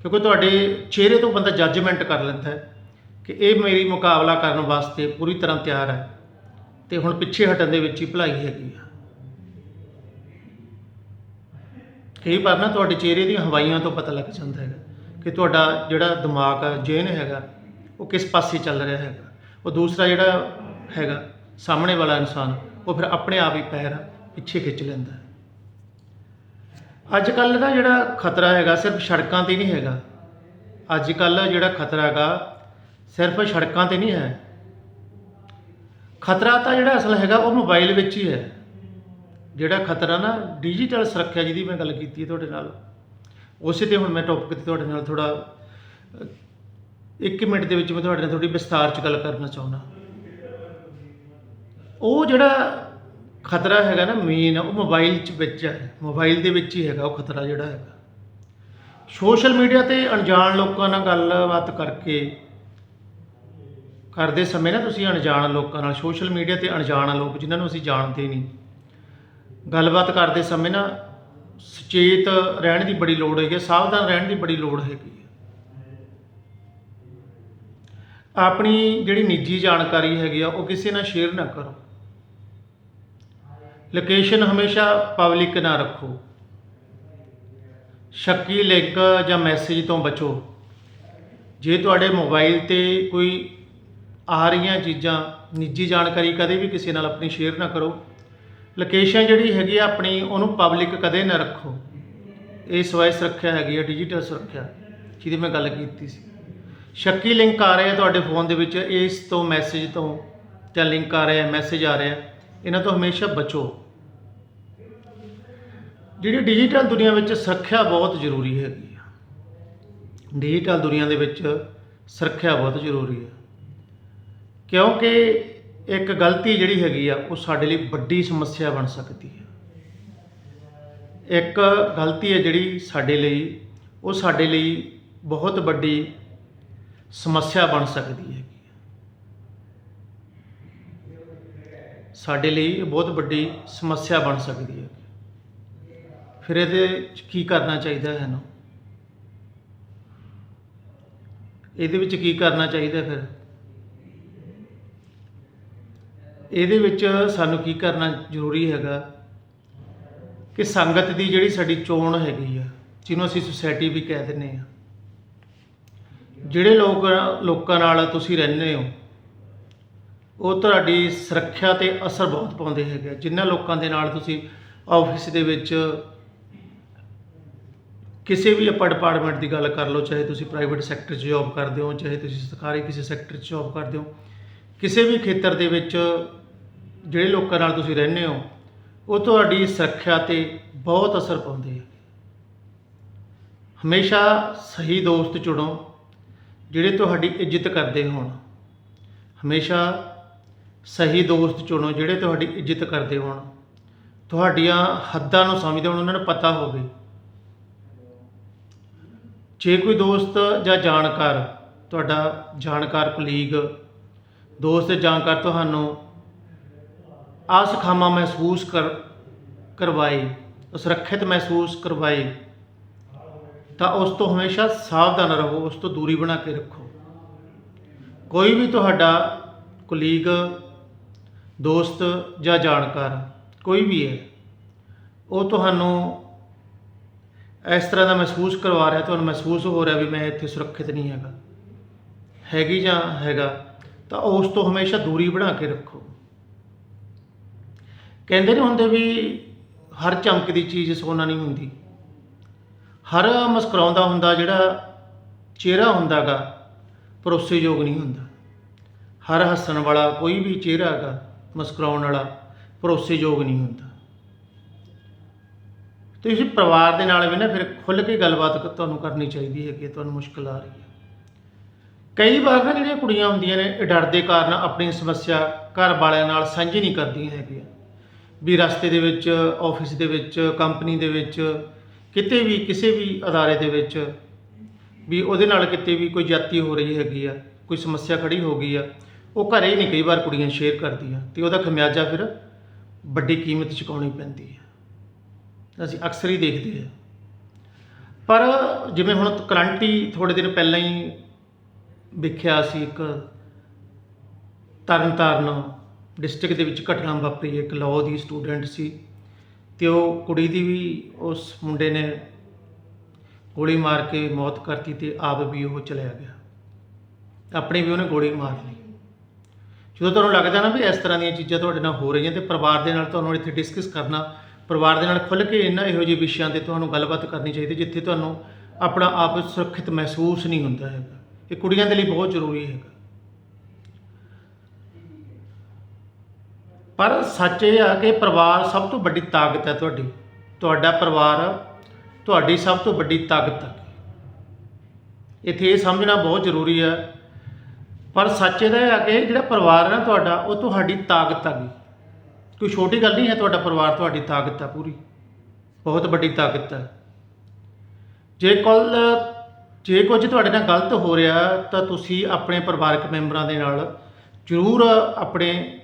ਕਿਉਂਕਿ ਤੁਹਾਡੇ ਚਿਹਰੇ ਤੋਂ ਬੰਦਾ ਜੱਜਮੈਂਟ ਕਰ ਲੈਂਦਾ ਹੈ ਕਿ ਇਹ ਮੇਰੀ ਮੁਕਾਬਲਾ ਕਰਨ ਵਾਸਤੇ ਪੂਰੀ ਤਰ੍ਹਾਂ ਤਿਆਰ ਹੈ ਤੇ ਹੁਣ ਪਿੱਛੇ ਹਟਣ ਦੇ ਵਿੱਚ ਹੀ ਭਲਾਈ ਹੈਗੀ ਆ। ਕਈ ਵਾਰ ਨਾ ਤੁਹਾਡੇ ਚਿਹਰੇ ਦੀਆਂ ਹਵਾਈਆਂ ਤੋਂ ਪਤਾ ਲੱਗ ਜਾਂਦਾ ਹੈਗਾ ਕਿ ਤੁਹਾਡਾ ਜਿਹੜਾ ਦਿਮਾਗ ਆ, ਜੇਨ ਹੈਗਾ, ਉਹ ਕਿਸ ਪਾਸੇ ਚੱਲ ਰਿਹਾ ਹੈਗਾ। ਉਹ ਦੂਸਰਾ ਜਿਹੜਾ ਹੈਗਾ, ਸਾਹਮਣੇ ਵਾਲਾ ਇਨਸਾਨ, ਉਹ ਫਿਰ ਆਪਣੇ ਆਪ ਹੀ ਪੈਰ ਪਿੱਛੇ ਖਿੱਚ ਲੈਂਦਾ ਹੈ। ਅੱਜ ਕੱਲ ਦਾ ਜਿਹੜਾ ਖਤਰਾ ਹੈਗਾ ਸਿਰਫ ਸੜਕਾਂ ਤੇ ਨਹੀਂ ਹੈਗਾ। ਅੱਜ ਕੱਲ ਜਿਹੜਾ ਖਤਰਾ ਹੈਗਾ ਸਿਰਫ ਸੜਕਾਂ ਤੇ ਨਹੀਂ ਹੈ। ਖਤਰਾ ਤਾਂ ਜਿਹੜਾ ਅਸਲ ਹੈਗਾ ਉਹ ਮੋਬਾਈਲ ਵਿੱਚ ਹੀ ਹੈ। ਜਿਹੜਾ ਖਤਰਾ ਨਾ ਡਿਜੀਟਲ ਸੁਰੱਖਿਆ ਜਿਹਦੀ ਮੈਂ ਗੱਲ ਕੀਤੀ ਹੈ ਤੁਹਾਡੇ ਨਾਲ, ਉਸੇ ਤੇ ਹੁਣ ਮੈਂ ਟੌਪਿਕ ਤੇ ਤੁਹਾਡੇ ਨਾਲ ਥੋੜਾ 1 ਮਿੰਟ ਦੇ ਵਿੱਚ ਮੈਂ ਤੁਹਾਡੇ ਨਾਲ ਥੋੜੀ ਵਿਸਥਾਰ ਚ ਗੱਲ ਕਰਨਾ ਚਾਹੁੰਦਾ। ਉਹ ਜਿਹੜਾ ਖਤਰਾ ਹੈਗਾ ਨਾ ਮੇਨ ਉਹ ਮੋਬਾਈਲ ਚ ਵਿੱਚ ਹੈ ਮੋਬਾਈਲ ਦੇ ਵਿੱਚ ਹੀ ਹੈਗਾ ਉਹ ਖਤਰਾ ਜਿਹੜਾ ਹੈਗਾ। ਸੋਸ਼ਲ ਮੀਡੀਆ ਤੇ ਅਣਜਾਣ ਲੋਕਾਂ ਨਾਲ ਗੱਲਬਾਤ ਕਰਕੇ ਕਰਦੇ ਸਮੇਂ ਨਾ ਤੁਸੀਂ ਅਣਜਾਣ ਲੋਕਾਂ ਨਾਲ ਸੋਸ਼ਲ ਮੀਡੀਆ ਤੇ ਅਣਜਾਣ ਲੋਕ ਜਿਨ੍ਹਾਂ ਨੂੰ ਅਸੀਂ ਜਾਣਦੇ ਨਹੀਂ ਗੱਲਬਾਤ ਕਰਦੇ ਸਮੇਂ ਨਾ ਸੁਚੇਤ ਰਹਿਣ ਦੀ ਬੜੀ ਲੋੜ ਹੈਗੀ ਹੈ, ਸਾਵਧਾਨ ਰਹਿਣ ਦੀ ਬੜੀ ਲੋੜ ਹੈਗੀ ਹੈ। ਆਪਣੀ ਜਿਹੜੀ ਨਿੱਜੀ ਜਾਣਕਾਰੀ ਹੈਗੀ ਆ ਉਹ ਕਿਸੇ ਨਾਲ ਸ਼ੇਅਰ ਨਾ ਕਰੋ। ਲੋਕੇਸ਼ਨ ਹਮੇਸ਼ਾ ਪਬਲਿਕ ਨਾ ਰੱਖੋ। ਸ਼ੱਕੀ ਲਿੰਕ ਜਾਂ ਮੈਸੇਜ ਤੋਂ ਬਚੋ। ਜੇ ਤੁਹਾਡੇ ਮੋਬਾਈਲ ਤੇ ਕੋਈ ਆ ਰਹੀਆਂ ਚੀਜ਼ਾਂ, ਨਿੱਜੀ ਜਾਣਕਾਰੀ ਕਦੇ ਵੀ ਕਿਸੇ ਨਾਲ ਆਪਣੀ ਸ਼ੇਅਰ ਨਾ ਕਰੋ। ਲੋਕੇਸ਼ਨ ਜਿਹੜੀ ਹੈਗੀ ਆ ਆਪਣੀ, ਉਹਨੂੰ ਪਬਲਿਕ ਕਦੇ ਨਾ ਰੱਖੋ। ਇਹ ਸਵੈ ਸੁਰੱਖਿਆ ਹੈਗੀ ਆ ਡਿਜੀਟਲ ਸੁਰੱਖਿਆ, ਜਿਹਦੀ ਮੈਂ ਗੱਲ ਕੀਤੀ ਸੀ। ਸ਼ੱਕੀ ਲਿੰਕ ਆ ਰਿਹਾ ਤੁਹਾਡੇ ਫੋਨ ਦੇ ਵਿੱਚ, ਇਸ ਤੋਂ ਮੈਸੇਜ ਤੋਂ ਜਾਂ ਲਿੰਕ ਆ ਰਿਹਾ ਮੈਸੇਜ ਆ ਰਿਹਾ। ਇਹਨਾਂ ਤੋਂ ਹਮੇਸ਼ਾ ਬਚੋ। ਜਿਹੜੀ ਡਿਜੀਟਲ ਦੁਨੀਆ ਵਿੱਚ ਸੁਰੱਖਿਆ ਬਹੁਤ ਜ਼ਰੂਰੀ ਹੈਗੀ ਆ। ਡਿਜੀਟਲ ਦੁਨੀਆ ਦੇ ਵਿੱਚ ਸੁਰੱਖਿਆ ਬਹੁਤ ਜ਼ਰੂਰੀ ਹੈ ਕਿਉਂਕਿ ਇੱਕ ਗਲਤੀ ਜਿਹੜੀ ਹੈਗੀ ਆ, ਉਹ ਸਾਡੇ ਲਈ ਵੱਡੀ ਸਮੱਸਿਆ ਬਣ ਸਕਦੀ ਹੈ ਇੱਕ ਗਲਤੀ ਹੈ ਜਿਹੜੀ ਸਾਡੇ ਲਈ, ਉਹ ਸਾਡੇ ਲਈ ਬਹੁਤ ਵੱਡੀ ਸਮੱਸਿਆ ਬਣ ਸਕਦੀ ਹੈ ਸਾਡੇ ਲਈ ਇਹ ਬਹੁਤ ਵੱਡੀ ਸਮੱਸਿਆ ਬਣ ਸਕਦੀ ਹੈ। ਫਿਰ ਇਹਦੇ 'ਚ ਕੀ ਕਰਨਾ ਚਾਹੀਦਾ ਹੈ ਨਾ ਇਹਦੇ ਵਿੱਚ ਕੀ ਕਰਨਾ ਚਾਹੀਦਾ ਫਿਰ? ਇਹਦੇ ਵਿੱਚ ਸਾਨੂੰ ਕੀ ਕਰਨਾ ਜ਼ਰੂਰੀ ਹੈਗਾ ਕਿ ਸੰਗਤ ਦੀ ਜਿਹੜੀ ਸਾਡੀ ਚੋਣ ਹੈਗੀ ਆ, ਜਿਹਨੂੰ ਅਸੀਂ ਸੁਸਾਇਟੀ ਵੀ ਕਹਿ ਦਿੰਦੇ ਆ, ਜਿਹੜੇ ਲੋਕ ਲੋਕਾਂ ਨਾਲ ਤੁਸੀਂ ਰਹਿੰਦੇ ਹੋ ਉਹ ਤੁਹਾਡੀ ਸੁਰੱਖਿਆ ਤੇ ਅਸਰ ਬਹੁਤ ਪਾਉਂਦੇ ਹੈਗੇ ਆ। ਜਿਨ੍ਹਾਂ ਲੋਕਾਂ ਦੇ ਨਾਲ ਤੁਸੀਂ ਆਫਿਸ ਦੇ ਵਿੱਚ ਕਿਸੇ ਵੀ ਆਪਾਂ ਡਿਪਾਰਟਮੈਂਟ ਦੀ ਗੱਲ ਕਰ ਲਓ, ਚਾਹੇ ਤੁਸੀਂ ਪ੍ਰਾਈਵੇਟ ਸੈਕਟਰ 'ਚ ਜੌਬ ਕਰਦੇ ਹੋ, ਚਾਹੇ ਤੁਸੀਂ ਸਰਕਾਰੀ ਕਿਸੇ ਸੈਕਟਰ 'ਚ ਜੌਬ ਕਰਦੇ ਹੋ, ਕਿਸੇ ਵੀ ਖੇਤਰ ਦੇ ਵਿੱਚ ਜਿਹੜੇ ਲੋਕਾਂ ਨਾਲ ਤੁਸੀਂ ਰਹਿੰਦੇ ਹੋ, ਉਹ ਤੁਹਾਡੀ ਸੁਰੱਖਿਆ ਤੇ ਬਹੁਤ ਅਸਰ ਪਾਉਂਦੇ ਆ ਹਮੇਸ਼ਾ ਸਹੀ ਦੋਸਤ ਚੁਣੋ, ਜਿਹੜੇ ਤੁਹਾਡੀ ਇੱਜ਼ਤ ਕਰਦੇ ਹੋਣ ਹਮੇਸ਼ਾ ਸਹੀ ਦੋਸਤ ਚੁਣੋ, ਜਿਹੜੇ ਤੁਹਾਡੀ ਇੱਜ਼ਤ ਕਰਦੇ ਹੋਣ। ਤੁਹਾਡੀਆਂ ਹੱਦਾਂ ਨੂੰ ਸਮਝਦੇ ਹੋਣ, ਉਹਨਾਂ ਨੂੰ ਪਤਾ ਹੋਵੇ। ਜੇ ਕੋਈ ਦੋਸਤ ਜਾਂ ਜਾਣਕਾਰ, ਤੁਹਾਡਾ ਜਾਣਕਾਰ ਕੁਲੀਗ ਦੋਸਤ ਜਾਣਕਾਰ ਤੁਹਾਨੂੰ ਅਸਖਾਮਾ ਮਹਿਸੂਸ ਕਰ, ਕਰਵਾਏ ਸੁਰੱਖਿਅਤ ਮਹਿਸੂਸ ਕਰਵਾਏ, ਤਾਂ ਉਸ ਤੋਂ ਹਮੇਸ਼ਾ ਸਾਵਧਾਨ ਰਹੋ, ਉਸ ਤੋਂ ਦੂਰੀ ਬਣਾ ਕੇ ਰੱਖੋ। ਕੋਈ ਵੀ ਤੁਹਾਡਾ ਕੁਲੀਗ ਦੋਸਤ ਜਾਂ ਜਾਣਕਾਰ, ਕੋਈ ਵੀ ਹੈ, ਉਹ ਤੁਹਾਨੂੰ ਇਸ ਤਰ੍ਹਾਂ ਦਾ ਮਹਿਸੂਸ ਕਰਵਾ ਰਿਹਾ, ਤੁਹਾਨੂੰ ਮਹਿਸੂਸ ਹੋ ਰਿਹਾ ਵੀ ਮੈਂ ਇੱਥੇ ਸੁਰੱਖਿਅਤ ਨਹੀਂ ਹੈਗਾ। ਹੈਗੀ ਜਾਂ ਹੈਗਾ, ਤਾਂ ਉਸ ਤੋਂ ਹਮੇਸ਼ਾ ਦੂਰੀ ਬਣਾ ਕੇ ਰੱਖੋ। ਕਹਿੰਦੇ ਨੇ ਹੁੰਦੇ ਵੀ ਹਰ ਚਮਕਦੀ ਚੀਜ਼ ਸੋਨਾ ਨਹੀਂ ਹੁੰਦੀ। ਹਰ ਮੁਸਕਰਾਉਂਦਾ ਹੁੰਦਾ ਜਿਹੜਾ ਚਿਹਰਾ ਹੁੰਦਾਗਾ, ਭਰੋਸੇਯੋਗ ਨਹੀਂ ਹੁੰਦਾ। ਹਰ ਹੱਸਣ ਵਾਲਾ ਕੋਈ ਵੀ ਚਿਹਰਾ ਹੈਗਾ ਮੁਸਕਰਾਉਣ ਵਾਲਾ ਭਰੋਸੇਯੋਗ ਨਹੀਂ ਹੁੰਦਾ। ਤੁਸੀਂ ਪਰਿਵਾਰ ਦੇ ਨਾਲ ਵੀ ਨਾ ਫਿਰ ਖੁੱਲ੍ਹ ਕੇ ਗੱਲਬਾਤ ਤੁਹਾਨੂੰ ਕਰਨੀ ਚਾਹੀਦੀ ਹੈ ਕਿ ਤੁਹਾਨੂੰ ਮੁਸ਼ਕਲ ਆ ਰਹੀ ਹੈ। ਕਈ ਵਾਰ ਨਾ ਜਿਹੜੀਆਂ ਕੁੜੀਆਂ ਹੁੰਦੀਆਂ ਨੇ, ਇਹ ਡਰ ਦੇ ਕਾਰਨ ਆਪਣੀ ਸਮੱਸਿਆ ਘਰ ਵਾਲਿਆਂ ਨਾਲ ਸਾਂਝੀ ਨਹੀਂ ਕਰਦੀਆਂ ਹੈਗੀਆਂ। ਵੀ ਰਸਤੇ ਦੇ ਵਿੱਚ, ਆਫਿਸ ਦੇ ਵਿੱਚ, ਕੰਪਨੀ ਦੇ ਵਿੱਚ, ਕਿਤੇ ਵੀ, ਕਿਸੇ ਵੀ ਅਦਾਰੇ ਦੇ ਵਿੱਚ ਵੀ ਉਹਦੇ ਨਾਲ ਕਿਤੇ ਵੀ ਕੋਈ ਜਾਤੀ ਹੋ ਰਹੀ ਹੈਗੀ ਆ, ਕੋਈ ਸਮੱਸਿਆ ਖੜੀ ਹੋ ਗਈ ਆ ਉਹ ਘਰੇ ਹੀ ਨਹੀਂ ਕਈ ਵਾਰ ਕੁੜੀਆਂ ਸ਼ੇਅਰ ਕਰਦੀਆਂ ਤੇ ਉਹਦਾ ਖਮਿਆਜਾ ਫਿਰ ਵੱਡੀ ਕੀਮਤ ਚੁਕਾਉਣੀ ਪੈਂਦੀ ਹੈ। ਅਸੀਂ ਅਕਸਰ ਹੀ ਦੇਖਦੇ ਹਾਂ। ਪਰ ਜਿਵੇਂ ਹੁਣ ਕਰੰਟ ਹੀ ਥੋੜੇ ਦਿਨ ਪਹਿਲਾਂ ਹੀ ਵੇਖਿਆ ਸੀ ਇੱਕ ਤਰਨਤਾਰਨ ਡਿਸਟ੍ਰਿਕਟ ਦੇ ਵਿੱਚ ਘਟਨਾ ਵਾਪਰੀ, ਇੱਕ ਲਾਅ ਦੀ ਸਟੂਡੈਂਟ ਸੀ ਤੇ ਉਹ ਕੁੜੀ ਦੀ ਵੀ ਉਸ ਮੁੰਡੇ ਨੇ ਗੋਲੀ ਮਾਰ ਕੇ ਮੌਤ ਕਰਤੀ ਤੇ ਆਪ ਵੀ ਉਹ ਚਲਿਆ ਗਿਆ। ਆਪਣੀ ਵੀ ਉਹਨੇ ਗੋਲੀ ਮਾਰ ਲਈ। ਜਦੋਂ ਤੁਹਾਨੂੰ ਲੱਗਦਾ ਨਾ ਵੀ ਇਸ ਤਰ੍ਹਾਂ ਦੀਆਂ ਚੀਜ਼ਾਂ ਤੁਹਾਡੇ ਨਾਲ ਹੋ ਰਹੀਆਂ ਤੇ ਪਰਿਵਾਰ ਦੇ ਨਾਲ ਤੁਹਾਨੂੰ ਇੱਥੇ ਡਿਸਕਸ ਕਰਨਾ, ਪਰਿਵਾਰ ਦੇ ਨਾਲ ਖੁੱਲ੍ਹ ਕੇ ਇਹਨਾਂ ਇਹੋ ਜਿਹੇ ਵਿਸ਼ਿਆਂ ਤੇ ਤੁਹਾਨੂੰ ਗੱਲਬਾਤ ਕਰਨੀ ਚਾਹੀਦੀ ਜਿੱਥੇ ਤੁਹਾਨੂੰ ਆਪਣਾ ਆਪ ਸੁਰੱਖਿਅਤ ਮਹਿਸੂਸ ਨਹੀਂ ਹੁੰਦਾ ਹੈਗਾ। ਇਹ ਕੁੜੀਆਂ ਦੇ ਲਈ ਬਹੁਤ ਜ਼ਰੂਰੀ ਹੈਗਾ। ਪਰ ਸੱਚ ਇਹ ਆ ਕਿ ਪਰਿਵਾਰ ਸਭ ਤੋਂ ਵੱਡੀ ਤਾਕਤ ਹੈ ਤੁਹਾਡੀ। ਤੁਹਾਡਾ ਪਰਿਵਾਰ ਤੁਹਾਡੀ ਸਭ ਤੋਂ ਵੱਡੀ ਤਾਕਤ ਹੈ ਇੱਥੇ ਇਹ ਸਮਝਣਾ ਬਹੁਤ ਜ਼ਰੂਰੀ ਹੈ ਪਰ ਸੱਚ ਇਹਦਾ ਇਹ ਆ ਕਿ ਜਿਹੜਾ ਪਰਿਵਾਰ ਹੈ ਨਾ ਤੁਹਾਡਾ, ਉਹ ਤੁਹਾਡੀ ਤਾਕਤ ਆ ਗਈ। ਕੋਈ ਛੋਟੀ ਗੱਲ ਨਹੀਂ ਹੈ ਤੁਹਾਡਾ ਪਰਿਵਾਰ, ਤੁਹਾਡੀ ਤਾਕਤ ਆ ਪੂਰੀ। ਬਹੁਤ ਵੱਡੀ ਤਾਕਤ ਹੈ ਜੇ ਕੱਲ, ਜੇ ਕੁਝ ਤੁਹਾਡੇ ਨਾਲ ਗਲਤ ਹੋ ਰਿਹਾ, ਤਾਂ ਤੁਸੀਂ ਆਪਣੇ ਪਰਿਵਾਰਕ ਮੈਂਬਰਾਂ ਦੇ ਨਾਲ ਜ਼ਰੂਰ ਆਪਣੇ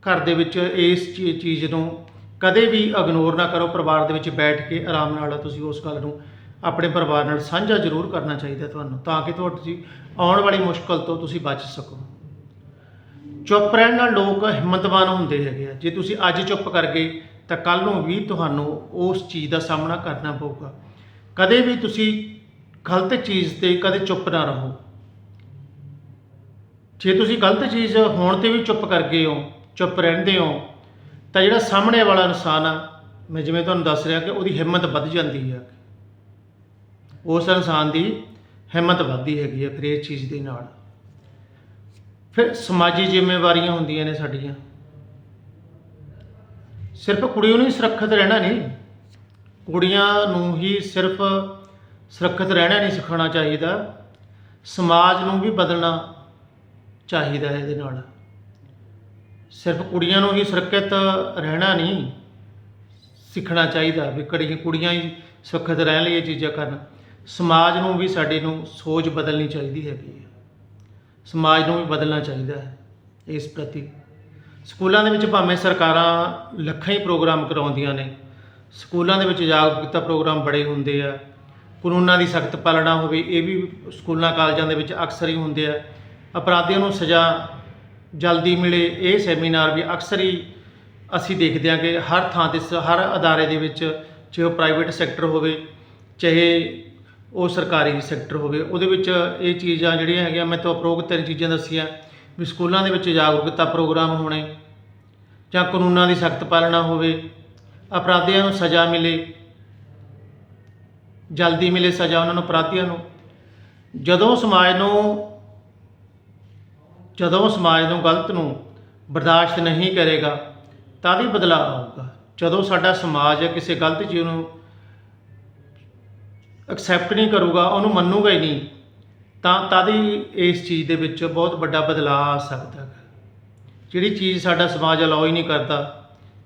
ਘਰ ਦੇ ਵਿੱਚ ਇਸ ਚੀ- ਚੀਜ਼ ਨੂੰ ਕਦੇ ਵੀ ਇਗਨੋਰ ਨਾ ਕਰੋ। ਪਰਿਵਾਰ ਦੇ ਵਿੱਚ ਬੈਠ ਕੇ ਆਰਾਮ ਨਾਲ ਤੁਸੀਂ ਉਸ ਗੱਲ ਨੂੰ ਆਪਣੇ ਪਰਿਵਾਰ ਨਾਲ ਸਾਂਝਾ ਜ਼ਰੂਰ ਕਰਨਾ ਚਾਹੀਦਾ ਤੁਹਾਨੂੰ, ਤਾਂ ਕਿ ਤੁਹਾਡੀ ਆਉਣ ਵਾਲੀ ਮੁਸ਼ਕਲ ਤੋਂ ਤੁਸੀਂ ਬਚ ਸਕੋ। ਚੁੱਪ ਰਹਿਣ ਨਾਲ ਲੋਕ ਹਿੰਮਤਵਾਨ ਹੁੰਦੇ ਹੈਗੇ ਆ। ਜੇ ਤੁਸੀਂ ਅੱਜ ਚੁੱਪ ਕਰ ਗਏ, ਤਾਂ ਕੱਲ ਨੂੰ ਵੀ ਤੁਹਾਨੂੰ ਉਸ ਚੀਜ਼ ਦਾ ਸਾਹਮਣਾ ਕਰਨਾ ਪਊਗਾ। ਕਦੇ ਵੀ ਤੁਸੀਂ ਗਲਤ ਚੀਜ਼ ਤੇ ਕਦੇ ਚੁੱਪ ਨਾ ਰਹੋ। ਜੇ ਤੁਸੀਂ ਗਲਤ ਚੀਜ਼ ਹੋਣ ਤੇ ਵੀ ਚੁੱਪ ਕਰ ਗਏ ਹੋ, ਚੁੱਪ ਰਹਿੰਦੇ ਹੋ, ਤਾਂ ਜਿਹੜਾ ਸਾਹਮਣੇ ਵਾਲਾ ਇਨਸਾਨ ਆ, ਮੈਂ ਜਿਵੇਂ ਤੁਹਾਨੂੰ ਦੱਸ ਰਿਹਾ ਕਿ ਉਹਦੀ ਹਿੰਮਤ ਵੱਧ ਜਾਂਦੀ ਹੈ ਉਸ ਇਨਸਾਨ ਦੀ ਹਿੰਮਤ ਵੱਧਦੀ ਹੈਗੀ ਹੈ ਫਿਰ ਇਸ ਚੀਜ਼ ਦੇ ਨਾਲ। ਫਿਰ ਸਮਾਜੀ ਜ਼ਿੰਮੇਵਾਰੀਆਂ ਹੁੰਦੀਆਂ ਨੇ ਸਾਡੀਆਂ। ਸਿਰਫ ਕੁੜੀ ਨੂੰ ਹੀ ਸੁਰੱਖਿਅਤ ਰਹਿਣਾ ਨਹੀਂ, ਕੁੜੀਆਂ ਨੂੰ ਹੀ ਸਿਰਫ ਸੁਰੱਖਿਅਤ ਰਹਿਣਾ ਨਹੀਂ ਸਿਖਾਉਣਾ ਚਾਹੀਦਾ, ਸਮਾਜ ਨੂੰ ਵੀ ਬਦਲਣਾ ਚਾਹੀਦਾ ਹੈ ਇਹਦੇ ਨਾਲ। ਸਿਰਫ ਕੁੜੀਆਂ ਨੂੰ ਹੀ ਸੁਰੱਖਿਅਤ ਰਹਿਣਾ ਨਹੀਂ ਸਿੱਖਣਾ ਚਾਹੀਦਾ ਵੀ ਕੜੀ ਕੁੜੀਆਂ ਹੀ ਸੁਰੱਖਿਅਤ ਰਹਿਣ ਲਈ ਇਹ ਚੀਜ਼ਾਂ ਕਰਨ। ਸਮਾਜ ਨੂੰ ਵੀ ਸਾਡੇ ਨੂੰ ਸੋਚ ਬਦਲਣੀ ਚਾਹੀਦੀ ਹੈਗੀ ਹੈ। ਸਮਾਜ ਨੂੰ ਵੀ ਬਦਲਣਾ ਚਾਹੀਦਾ ਹੈ ਇਸ ਪ੍ਰਤੀ। ਸਕੂਲਾਂ ਦੇ ਵਿੱਚ ਭਾਵੇਂ ਸਰਕਾਰਾਂ ਲੱਖਾਂ ਹੀ ਪ੍ਰੋਗਰਾਮ ਕਰਾਉਂਦੀਆਂ ਨੇ, ਸਕੂਲਾਂ ਦੇ ਵਿੱਚ ਜਾਗਰੂਕਤਾ ਪ੍ਰੋਗਰਾਮ ਬੜੇ ਹੁੰਦੇ ਆ, ਕਾਨੂੰਨਾਂ ਦੀ ਸਖਤ ਪਾਲਣਾ ਹੋਵੇ, ਇਹ ਵੀ ਸਕੂਲਾਂ ਕਾਲਜਾਂ ਦੇ ਵਿੱਚ ਅਕਸਰ ਹੀ ਹੁੰਦੇ ਆ। ਅਪਰਾਧੀਆਂ ਨੂੰ ਸਜ਼ਾ ਜਲਦੀ ਮਿਲੇ, ਇਹ ਸੈਮੀਨਾਰ ਵੀ ਅਕਸਰ ਹੀ ਅਸੀਂ ਦੇਖਦੇ ਹਾਂ ਕਿ ਹਰ ਥਾਂ ਤੇ ਸ- ਹਰ ਅਦਾਰੇ ਦੇ ਵਿੱਚ ਚਾਹੇ ਉਹ ਪ੍ਰਾਈਵੇਟ ਸੈਕਟਰ ਹੋਵੇ, ਚਾਹੇ ਉਹ ਸਰਕਾਰੀ ਸੈਕਟਰ ਹੋਵੇ, ਉਹਦੇ ਵਿੱਚ ਇਹ ਚੀਜ਼ਾਂ ਜਿਹੜੀਆਂ ਹੈਗੀਆਂ, ਮੈਂ ਤਾਂ ਉਪਰੋਕਤ ਤਿੰਨ ਚੀਜ਼ਾਂ ਦੱਸੀਆਂ, ਵੀ ਸਕੂਲਾਂ ਦੇ ਵਿੱਚ ਜਾਗਰੂਕਤਾ ਪ੍ਰੋਗਰਾਮ ਹੋਣੇ ਜਾਂ ਕਾਨੂੰਨਾਂ ਦੀ ਸਖਤ ਪਾਲਣਾ ਹੋਵੇ, ਅਪਰਾਧੀਆਂ ਨੂੰ ਸਜ਼ਾ ਮਿਲੇ, ਜਲਦੀ ਮਿਲੇ ਸਜ਼ਾ ਉਹਨਾਂ ਨੂੰ, ਅਪਰਾਧੀਆਂ ਨੂੰ। ਜਦੋਂ ਸਮਾਜ ਨੂੰ, ਜਦੋਂ ਸਮਾਜ ਨੂੰ ਗਲਤ ਨੂੰ ਬਰਦਾਸ਼ਤ ਨਹੀਂ ਕਰੇਗਾ, ਤਾਂ ਵੀ ਬਦਲਾਅ ਆਊਗਾ। ਜਦੋਂ ਸਾਡਾ ਸਮਾਜ ਕਿਸੇ ਗਲਤ ਚੀਜ਼ ਨੂੰ ਐਕਸੈਪਟ ਨਹੀਂ ਕਰੂਗਾ, ਉਹਨੂੰ ਮੰਨੂਗਾ ਹੀ ਨਹੀਂ, ਤਾਂ ਤਦ ਹੀ ਇਸ ਚੀਜ਼ ਦੇ ਵਿੱਚ ਬਹੁਤ ਵੱਡਾ ਬਦਲਾਅ ਆ ਸਕਦਾ ਹੈ। ਜਿਹੜੀ ਚੀਜ਼ ਸਾਡਾ ਸਮਾਜ ਅਲਾਉ ਹੀ ਨਹੀਂ ਕਰਦਾ,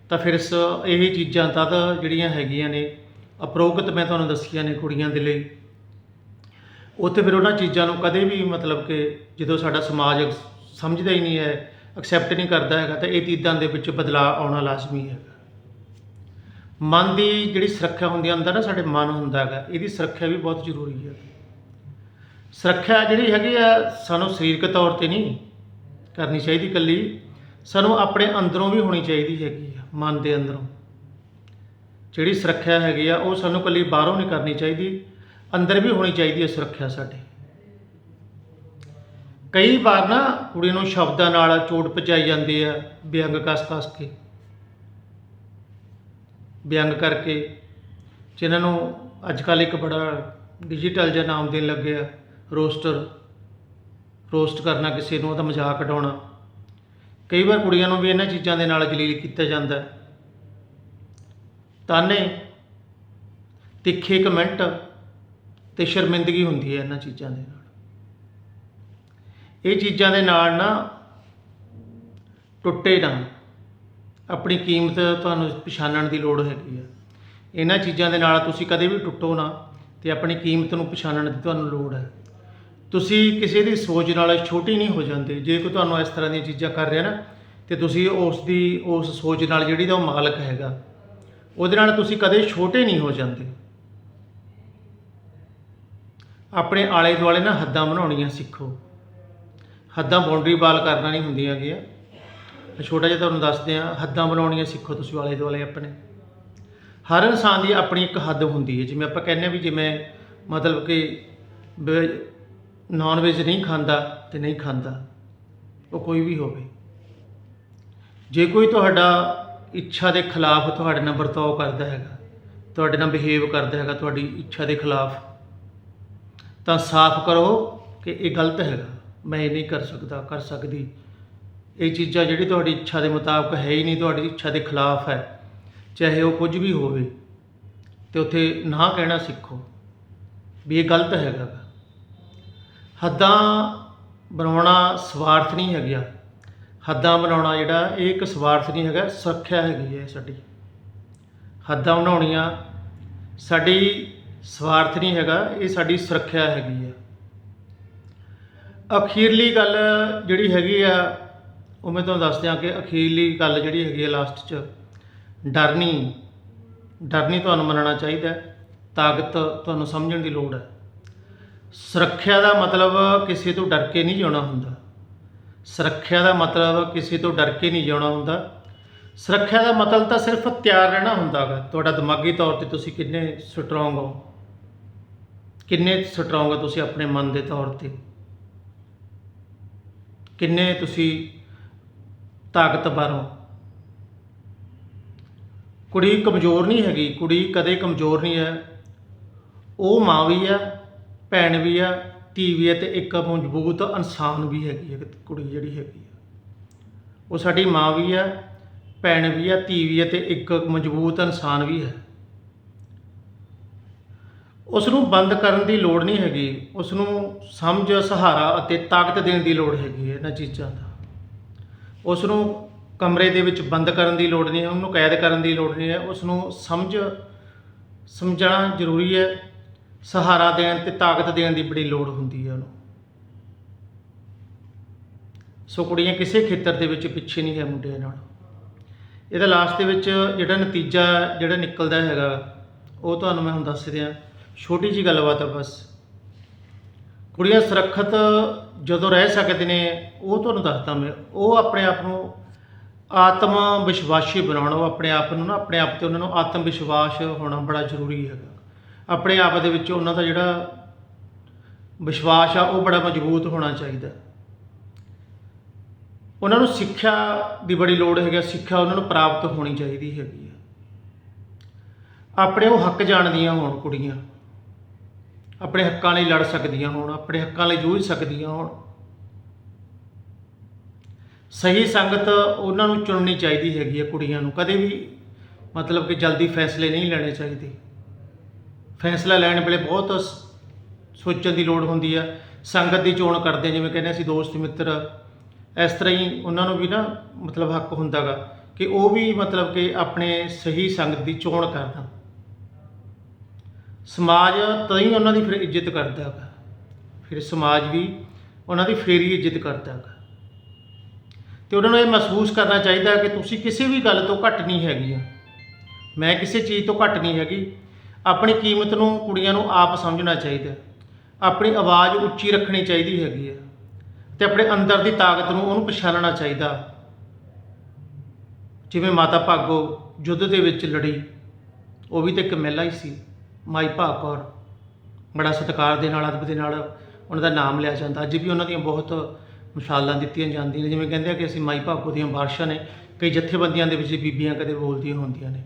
ਤਾਂ ਫਿਰ ਇਸ ਇਹ ਚੀਜ਼ਾਂ ਤਦ ਜਿਹੜੀਆਂ ਹੈਗੀਆਂ ਨੇ ਅਪਰੋਗਤ ਮੈਂ ਤੁਹਾਨੂੰ ਦੱਸੀਆਂ ਨੇ ਕੁੜੀਆਂ ਦੇ ਲਈ, ਉੱਥੇ ਫਿਰ ਉਹਨਾਂ ਚੀਜ਼ਾਂ ਨੂੰ ਕਦੇ ਵੀ ਮਤਲਬ ਕਿ ਜਦੋਂ ਸਾਡਾ ਸਮਾਜ ਸਮਝਦਾ ਹੀ ਨਹੀਂ ਹੈ ਐਕਸੈਪਟ ਨਹੀਂ ਕਰਦਾ ਹੈਗਾ, ਤਾਂ ਇਹ ਚੀਜ਼ਾਂ ਦੇ ਵਿੱਚ ਬਦਲਾਅ ਆਉਣਾ ਲਾਜ਼ਮੀ ਹੈਗਾ। ਮਨ ਦੀ ਜਿਹੜੀ ਸੁਰੱਖਿਆ ਹੁੰਦੀ ਹੈ ਅੰਦਰ ਨਾ ਸਾਡੇ ਮਨ ਹੁੰਦਾ ਹੈਗਾ। ਇਹਦੀ ਸੁਰੱਖਿਆ ਵੀ ਬਹੁਤ ਜ਼ਰੂਰੀ ਹੈ। ਸੁਰੱਖਿਆ ਜਿਹੜੀ ਹੈਗੀ ਆ, ਸਾਨੂੰ ਸਰੀਰਕ ਤੌਰ ਤੇ ਨਹੀਂ ਕਰਨੀ ਚਾਹੀਦੀ ਇਕੱਲੀ। ਸਾਨੂੰ ਆਪਣੇ ਅੰਦਰੋਂ ਵੀ ਹੋਣੀ ਚਾਹੀਦੀ ਹੈਗੀ ਆ, ਮਨ ਦੇ ਅੰਦਰੋਂ। ਜਿਹੜੀ ਸੁਰੱਖਿਆ ਹੈਗੀ ਆ, ਉਹ ਸਾਨੂੰ ਇਕੱਲੀ ਬਾਹਰੋਂ ਨਹੀਂ ਕਰਨੀ ਚਾਹੀਦੀ। ਅੰਦਰ ਵੀ ਹੋਣੀ ਚਾਹੀਦੀ ਹੈ ਸੁਰੱਖਿਆ ਸਾਡੇ। ਕਈ ਵਾਰ ਨਾ ਕੁੜੀ ਨੂੰ ਸ਼ਬਦਾਂ ਨਾਲ ਚੋਟ ਪਹੁੰਚਾਈ ਜਾਂਦੀ ਆ, ਵਿਅੰਗ ਕਸ-ਕਸ ਕੇ। ਵਿਅੰਗ ਕਰਕੇ ਜਿਨ੍ਹਾਂ ਨੂੰ ਅੱਜ ਕੱਲ੍ਹ ਇੱਕ ਬੜਾ ਡਿਜੀਟਲ ਜਿਹਾ ਨਾਮ ਦੇਣ ਲੱਗੇ ਆ ਰੋਸਟਰ ਰੋਸਟ ਕਰਨਾ ਕਿਸੇ ਨੂੰ, ਉਹਦਾ ਮਜ਼ਾਕ ਉਡਾਉਣਾ। ਕਈ ਵਾਰ ਕੁੜੀਆਂ ਨੂੰ ਵੀ ਇਹਨਾਂ ਚੀਜ਼ਾਂ ਦੇ ਨਾਲ ਜਲੀਲ ਕੀਤਾ ਜਾਂਦਾ। ਤਾਨੇ, ਤਿੱਖੇ ਕਮੈਂਟ ਤੇ ਸ਼ਰਮਿੰਦਗੀ ਹੁੰਦੀ ਹੈ ਇਹਨਾਂ ਚੀਜ਼ਾਂ ਦੇ ਨਾਲ। ਇਹ ਚੀਜ਼ਾਂ ਦੇ ਨਾਲ ਨਾ ਟੁੱਟੇ ਨਾ। ਆਪਣੀ ਕੀਮਤ ਤੁਹਾਨੂੰ ਪਛਾਣਨ ਦੀ ਲੋੜ ਹੈਗੀ ਆ। ਇਹਨਾਂ ਚੀਜ਼ਾਂ ਦੇ ਨਾਲ ਤੁਸੀਂ ਕਦੇ ਵੀ ਟੁੱਟੋ ਨਾ ਤੇ ਆਪਣੀ ਕੀਮਤ ਨੂੰ ਪਛਾਣਨ ਦੀ ਤੁਹਾਨੂੰ ਲੋੜ ਹੈ। ਤੁਸੀਂ ਕਿਸੇ ਦੀ ਸੋਚ ਨਾਲ ਛੋਟੀ ਨਹੀਂ ਹੋ ਜਾਂਦੇ। ਜੇ ਕੋਈ ਤੁਹਾਨੂੰ ਇਸ ਤਰ੍ਹਾਂ ਦੀਆਂ ਚੀਜ਼ਾਂ ਕਰ ਰਿਹਾ ਨਾ, ਤੇ ਤੁਸੀਂ ਉਸ ਦੀ, ਉਸ ਸੋਚ ਨਾਲ ਜਿਹੜੀ ਦਾ ਉਹ ਮਾਲਕ ਹੈਗਾ, ਉਹਦੇ ਨਾਲ ਤੁਸੀਂ ਕਦੇ ਛੋਟੇ ਨਹੀਂ ਹੋ ਜਾਂਦੇ। ਆਪਣੇ ਆਲੇ ਦੁਆਲੇ ਨਾ ਹੱਦਾਂ ਬਣਾਉਣੀਆਂ ਸਿੱਖੋ। ਹੱਦਾਂ ਬਾਉਂਡਰੀ ਵਾਲ ਕਰਨਾ ਨਹੀਂ ਹੁੰਦੀਆਂ ਗਿਆ ਛੋਟਾ ਜਿਹਾ ਤੁਹਾਨੂੰ ਦੱਸਦੇ ਆ ਹੱਦਾਂ ਬਣਾਉਣੀਆਂ ਸਿੱਖੋ ਤੁਸੀਂ ਆਲੇ ਦੁਆਲੇ ਆਪਣੇ। ਹਰ ਇਨਸਾਨ ਦੀ ਆਪਣੀ ਇੱਕ ਹੱਦ ਹੁੰਦੀ ਹੈ, ਜਿਵੇਂ ਆਪਾਂ ਕਹਿੰਦੇ ਆ ਵੀ ਜਿਵੇਂ ਮਤਲਬ ਕਿ ਨਾਨ ਵੈਜ ਨਹੀਂ ਖਾਂਦਾ ਤੇ ਨਹੀਂ ਖਾਂਦਾ, ਉਹ ਕੋਈ ਵੀ ਹੋਵੇ। ਜੇ ਕੋਈ ਤੁਹਾਡਾ ਇੱਛਾ ਦੇ ਖਿਲਾਫ ਤੁਹਾਡੇ ਨਾਲ ਵਰਤਾਓ ਕਰਦਾ ਹੈਗਾ, ਤੁਹਾਡੇ ਨਾਲ ਬਿਹੇਵ ਕਰਦਾ ਹੈਗਾ, ਤੁਹਾਡੀ ਇੱਛਾ ਦੇ ਖਿਲਾਫ, ਤਾਂ ਸਾਫ਼ ਕਰੋ ਕਿ ਇਹ ਗਲਤ ਹੈਗਾ, ਮੈਂ ਇਹ ਨਹੀਂ ਕਰ ਸਕਦਾ, ਕਰ ਸਕਦੀ। ਇਹ ਚੀਜ਼ਾਂ ਜਿਹੜੀ ਤੁਹਾਡੀ ਇੱਛਾ ਦੇ ਮੁਤਾਬਕ ਹੈ ਹੀ ਨਹੀਂ, ਤੁਹਾਡੀ ਇੱਛਾ ਦੇ ਖਿਲਾਫ ਹੈ। ਚਾਹੇ ਉਹ ਕੁਝ ਵੀ ਹੋਵੇ, ਤੇ ਉੱਥੇ ਨਾ ਕਹਿਣਾ ਸਿੱਖੋ ਵੀ ਇਹ ਗਲਤ ਹੈਗਾ ਹੱਦਾਂ ਬਣਾਉਣਾ ਸਵਾਰਥ ਨਹੀਂ ਹੈਗਾ ਹੱਦਾਂ ਬਣਾਉਣਾ ਜਿਹੜਾ, ਇਹ ਇੱਕ ਸਵਾਰਥ ਨਹੀਂ ਹੈਗਾ, ਸੁਰੱਖਿਆ ਹੈਗੀ ਹੈ ਸਾਡੀ। ਹੱਦਾਂ ਬਣਾਉਣੀਆਂ ਸਾਡੀ ਸਵਾਰਥ ਨਹੀਂ ਹੈਗਾ, ਇਹ ਸਾਡੀ ਸੁਰੱਖਿਆ ਹੈਗੀ ਆ। ਅਖੀਰਲੀ ਗੱਲ ਜਿਹੜੀ ਹੈਗੀ ਆ ਉਹ ਮੈਂ ਤੁਹਾਨੂੰ ਦੱਸ ਦਿਆਂ ਕਿ ਅਖੀਰਲੀ ਗੱਲ ਜਿਹੜੀ ਹੈਗੀ ਹੈ ਲਾਸਟ 'ਚ, ਡਰਨੀ ਡਰਨੀ ਤੁਹਾਨੂੰ ਮੰਨਣਾ ਚਾਹੀਦਾ ਹੈ। ਤਾਕਤ ਤੁਹਾਨੂੰ ਸਮਝਣ ਦੀ ਲੋੜ ਹੈ। ਸੁਰੱਖਿਆ ਦਾ ਮਤਲਬ ਕਿਸੇ ਤੋਂ ਡਰ ਕੇ ਨਹੀਂ ਜਿਉਣਾ ਹੁੰਦਾ। ਸੁਰੱਖਿਆ ਦਾ ਮਤਲਬ ਕਿਸੇ ਤੋਂ ਡਰ ਕੇ ਨਹੀਂ ਜਿਉਣਾ ਹੁੰਦਾ। ਸੁਰੱਖਿਆ ਦਾ ਮਤਲਬ ਤਾਂ ਸਿਰਫ ਤਿਆਰ ਰਹਿਣਾ ਹੁੰਦਾ ਗਾ। ਤੁਹਾਡਾ ਦਿਮਾਗੀ ਤੌਰ ਤੇ ਤੁਸੀਂ ਕਿੰਨੇ ਸਟਰੋਂਗ ਹੋ? ਕਿੰਨੇ ਸਟਰੋਂਗ ਹੋ ਤੁਸੀਂ ਆਪਣੇ ਮਨ ਦੇ ਤੌਰ ਤੇ? ਕਿੰਨੇ ਤੁਸੀਂ ਤਾਕਤ ਬਾਹਰੋਂ। ਕੁੜੀ ਕਮਜ਼ੋਰ ਨਹੀਂ ਹੈਗੀ, ਕੁੜੀ ਕਦੇ ਕਮਜ਼ੋਰ ਨਹੀਂ ਹੈ। ਉਹ ਮਾਂ ਵੀ ਆ ਭੈਣ ਵੀ ਆ ਧੀ ਵੀ ਹੈ ਤੇ ਇੱਕ ਮਜ਼ਬੂਤ ਇਨਸਾਨ ਵੀ ਹੈਗੀ ਹੈ ਕੁੜੀ ਜਿਹੜੀ ਹੈਗੀ ਆ ਉਹ ਸਾਡੀ ਮਾਂ ਵੀ ਆ ਭੈਣ ਵੀ ਆ ਧੀ ਵੀ ਹੈ ਤੇ ਇੱਕ ਮਜ਼ਬੂਤ ਇਨਸਾਨ ਵੀ ਹੈ। ਉਸ ਨੂੰ ਬੰਦ ਕਰਨ ਦੀ ਲੋੜ ਨਹੀਂ ਹੈਗੀ ਉਸ ਨੂੰ ਸਮਝ, ਸਹਾਰਾ ਅਤੇ ਤਾਕਤ ਦੇਣ ਦੀ ਲੋੜ ਹੈਗੀ ਹੈ ਇਹਨਾਂ ਚੀਜ਼ਾਂ ਦਾ। ਉਸ ਨੂੰ ਕਮਰੇ ਦੇ ਵਿੱਚ ਬੰਦ ਕਰਨ ਦੀ ਲੋੜ ਨਹੀਂ ਹੈ, ਉਹਨੂੰ ਕੈਦ ਕਰਨ ਦੀ ਲੋੜ ਨਹੀਂ ਹੈ। ਉਸ ਨੂੰ ਸਮਝ, ਸਮਝਣਾ ਜ਼ਰੂਰੀ ਹੈ। ਸਹਾਰਾ ਦੇਣ ਤੇ ਤਾਕਤ ਦੇਣ ਦੀ ਬੜੀ ਲੋੜ ਹੁੰਦੀ ਹੈ ਉਹਨੂੰ। ਸੋ ਕੁੜੀਆਂ ਕਿਸੇ ਖੇਤਰ ਦੇ ਵਿੱਚ ਪਿੱਛੇ ਨਹੀਂ ਹੈ ਮੁੰਡਿਆਂ ਨਾਲ। ਇਹਦਾ ਲਾਸਟ ਦੇ ਵਿੱਚ ਜਿਹੜਾ ਨਤੀਜਾ ਜਿਹੜਾ ਨਿਕਲਦਾ ਹੈਗਾ, ਉਹ ਤੁਹਾਨੂੰ ਮੈਂ ਹੁਣ ਦੱਸ ਦਿਆਂ ਛੋਟੀ ਜੀ ਗੱਲਬਾਤ ਆ ਬਸ। ਕੁੜੀਆਂ ਸੁਰੱਖਿਅਤ ਜਦੋਂ ਰਹਿ ਸਕਦੇ ਨੇ ਉਹ ਤੁਹਾਨੂੰ ਦੱਸਦਾ ਮੈਂ ਉਹ ਆਪਣੇ ਆਪ ਨੂੰ ਆਤਮ ਵਿਸ਼ਵਾਸੀ ਬਣਾਉਣ ਉਹ ਆਪਣੇ ਆਪ ਨੂੰ ਨਾ ਆਪਣੇ ਆਪ ਤੇ ਉਹਨਾਂ ਨੂੰ ਆਤਮ ਵਿਸ਼ਵਾਸ ਹੋਣਾ ਬੜਾ ਜ਼ਰੂਰੀ ਹੈਗਾ। ਆਪਣੇ ਆਪ ਦੇ ਵਿੱਚ ਉਹਨਾਂ ਦਾ ਜਿਹੜਾ ਵਿਸ਼ਵਾਸ ਆ ਉਹ ਬੜਾ ਮਜ਼ਬੂਤ ਹੋਣਾ ਚਾਹੀਦਾ। ਉਹਨਾਂ ਨੂੰ ਸਿੱਖਿਆ ਦੀ ਬੜੀ ਲੋੜ ਹੈਗੀ ਆ, ਸਿੱਖਿਆ ਉਹਨਾਂ ਨੂੰ ਪ੍ਰਾਪਤ ਹੋਣੀ ਚਾਹੀਦੀ ਹੈਗੀ ਆ। ਆਪਣੇ ਉਹ ਹੱਕ ਜਾਣਦੀਆਂ ਹੋਣ ਕੁੜੀਆਂ। ਆਪਣੇ ਹੱਕਾਂ ਲਈ ਲੜ ਸਕਦੀਆਂ ਹੋਣ, ਆਪਣੇ ਹੱਕਾਂ ਲਈ ਜੂਝ ਸਕਦੀਆਂ ਹੋਣ। ਸਹੀ ਸੰਗਤ ਉਹਨਾਂ ਨੂੰ ਚੁਣਨੀ ਚਾਹੀਦੀ ਹੈਗੀ ਹੈ ਕੁੜੀਆਂ ਨੂੰ। ਕਦੇ ਵੀ ਮਤਲਬ ਕਿ ਜਲਦੀ ਫੈਸਲੇ ਨਹੀਂ ਲੈਣੇ ਚਾਹੀਦੇ। ਫੈਸਲਾ ਲੈਣ ਵੇਲੇ ਬਹੁਤ ਸ- ਸੋਚਣ ਦੀ ਲੋੜ ਹੁੰਦੀ ਆ। ਸੰਗਤ ਦੀ ਚੋਣ ਕਰਦੇ ਜਿਵੇਂ ਕਹਿੰਦੇ ਅਸੀਂ ਦੋਸਤ ਮਿੱਤਰ। ਇਸ ਤਰ੍ਹਾਂ ਹੀ ਉਹਨਾਂ ਨੂੰ ਵੀ ਨਾ ਮਤਲਬ ਹੱਕ ਹੁੰਦਾਗਾ ਕਿ ਉਹ ਵੀ ਮਤਲਬ ਕਿ ਆਪਣੇ ਸਹੀ ਸੰਗਤ ਦੀ ਚੋਣ ਕਰਨ। ਸਮਾਜ ਤਾਂ ਹੀ ਉਹਨਾਂ ਦੀ ਫਿਰ ਇੱਜ਼ਤ ਕਰਦਾ ਹੈਗਾ। ਫਿਰ ਸਮਾਜ ਵੀ ਉਹਨਾਂ ਦੀ ਫੇਰ ਹੀ ਇੱਜ਼ਤ ਕਰਦਾ ਹੈਗਾ। ਤੇ ਉਹਨਾਂ ਨੂੰ ਇਹ ਮਹਿਸੂਸ ਕਰਨਾ ਚਾਹੀਦਾ ਕਿ ਤੁਸੀਂ ਕਿਸੇ ਵੀ ਗੱਲ ਤੋਂ ਘੱਟ ਨਹੀਂ ਹੈਗੀਆਂ ਮੈਂ ਕਿਸੇ ਚੀਜ਼ ਤੋਂ ਘੱਟ ਨਹੀਂ ਹੈਗੀ। ਆਪਣੀ ਕੀਮਤ ਨੂੰ ਕੁੜੀਆਂ ਨੂੰ ਆਪ ਸਮਝਣਾ ਚਾਹੀਦਾ। ਆਪਣੀ ਆਵਾਜ਼ ਉੱਚੀ ਰੱਖਣੀ ਚਾਹੀਦੀ ਹੈਗੀ ਹੈ ਤੇ ਆਪਣੇ ਅੰਦਰ ਦੀ ਤਾਕਤ ਨੂੰ ਉਹਨੂੰ ਪਛਾਣਨਾ ਚਾਹੀਦਾ। ਜਿਵੇਂ ਮਾਤਾ ਭਾਗੋ ਯੁੱਧ ਦੇ ਵਿੱਚ ਲੜੀ, ਉਹ ਵੀ ਤਾਂ ਇੱਕ ਮਹਿਲਾ ਹੀ ਸੀ। ਮਾਈ ਭਾਗ ਕੌਰ। ਬੜਾ ਸਤਿਕਾਰ ਦੇ ਨਾਲ, ਅਦਬ ਦੇ ਨਾਲ ਉਹਨਾਂ ਦਾ ਨਾਮ ਲਿਆ ਜਾਂਦਾ। ਅੱਜ ਵੀ ਉਹਨਾਂ ਦੀਆਂ ਬਹੁਤ ਮਿਸਾਲਾਂ ਦਿੱਤੀਆਂ ਜਾਂਦੀਆਂ ਨੇ। ਜਿਵੇਂ ਕਹਿੰਦੇ ਆ ਕਿ ਅਸੀਂ ਮਾਈ ਭਾਗੋ ਦੀਆਂ ਬਾਰਸ਼ਾਂ ਨੇ, ਕਈ ਜਥੇਬੰਦੀਆਂ ਦੇ ਵਿੱਚ ਬੀਬੀਆਂ ਕਦੇ ਬੋਲਦੀਆਂ ਹੁੰਦੀਆਂ ਨੇ।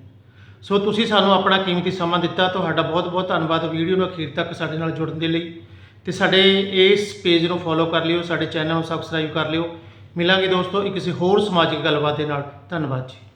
ਸੋ ਤੁਸੀਂ ਸਾਨੂੰ ਆਪਣਾ ਕੀਮਤੀ ਸਮਾਂ ਦਿੱਤਾ। ਤੁਹਾਡਾ ਬਹੁਤ ਬਹੁਤ ਧੰਨਵਾਦ। ਵੀਡੀਓ ਨੂੰ ਅਖੀਰ ਤੱਕ ਸਾਡੇ ਨਾਲ ਜੁੜਨ ਦੇ ਲਈ। ਤੇ ਸਾਡੇ ਇਸ ਪੇਜ ਨੂੰ ਫੋਲੋ ਕਰ ਲਿਓ, ਸਾਡੇ ਚੈਨਲ ਨੂੰ ਸਬਸਕ੍ਰਾਈਬ ਕਰ ਲਿਓ। ਮਿਲਾਂਗੇ ਦੋਸਤੋ ਇੱਕ ਕਿਸੇ ਹੋਰ ਸਮਾਜਿਕ ਗੱਲਬਾਤ ਦੇ ਨਾਲ। ਧੰਨਵਾਦ ਜੀ।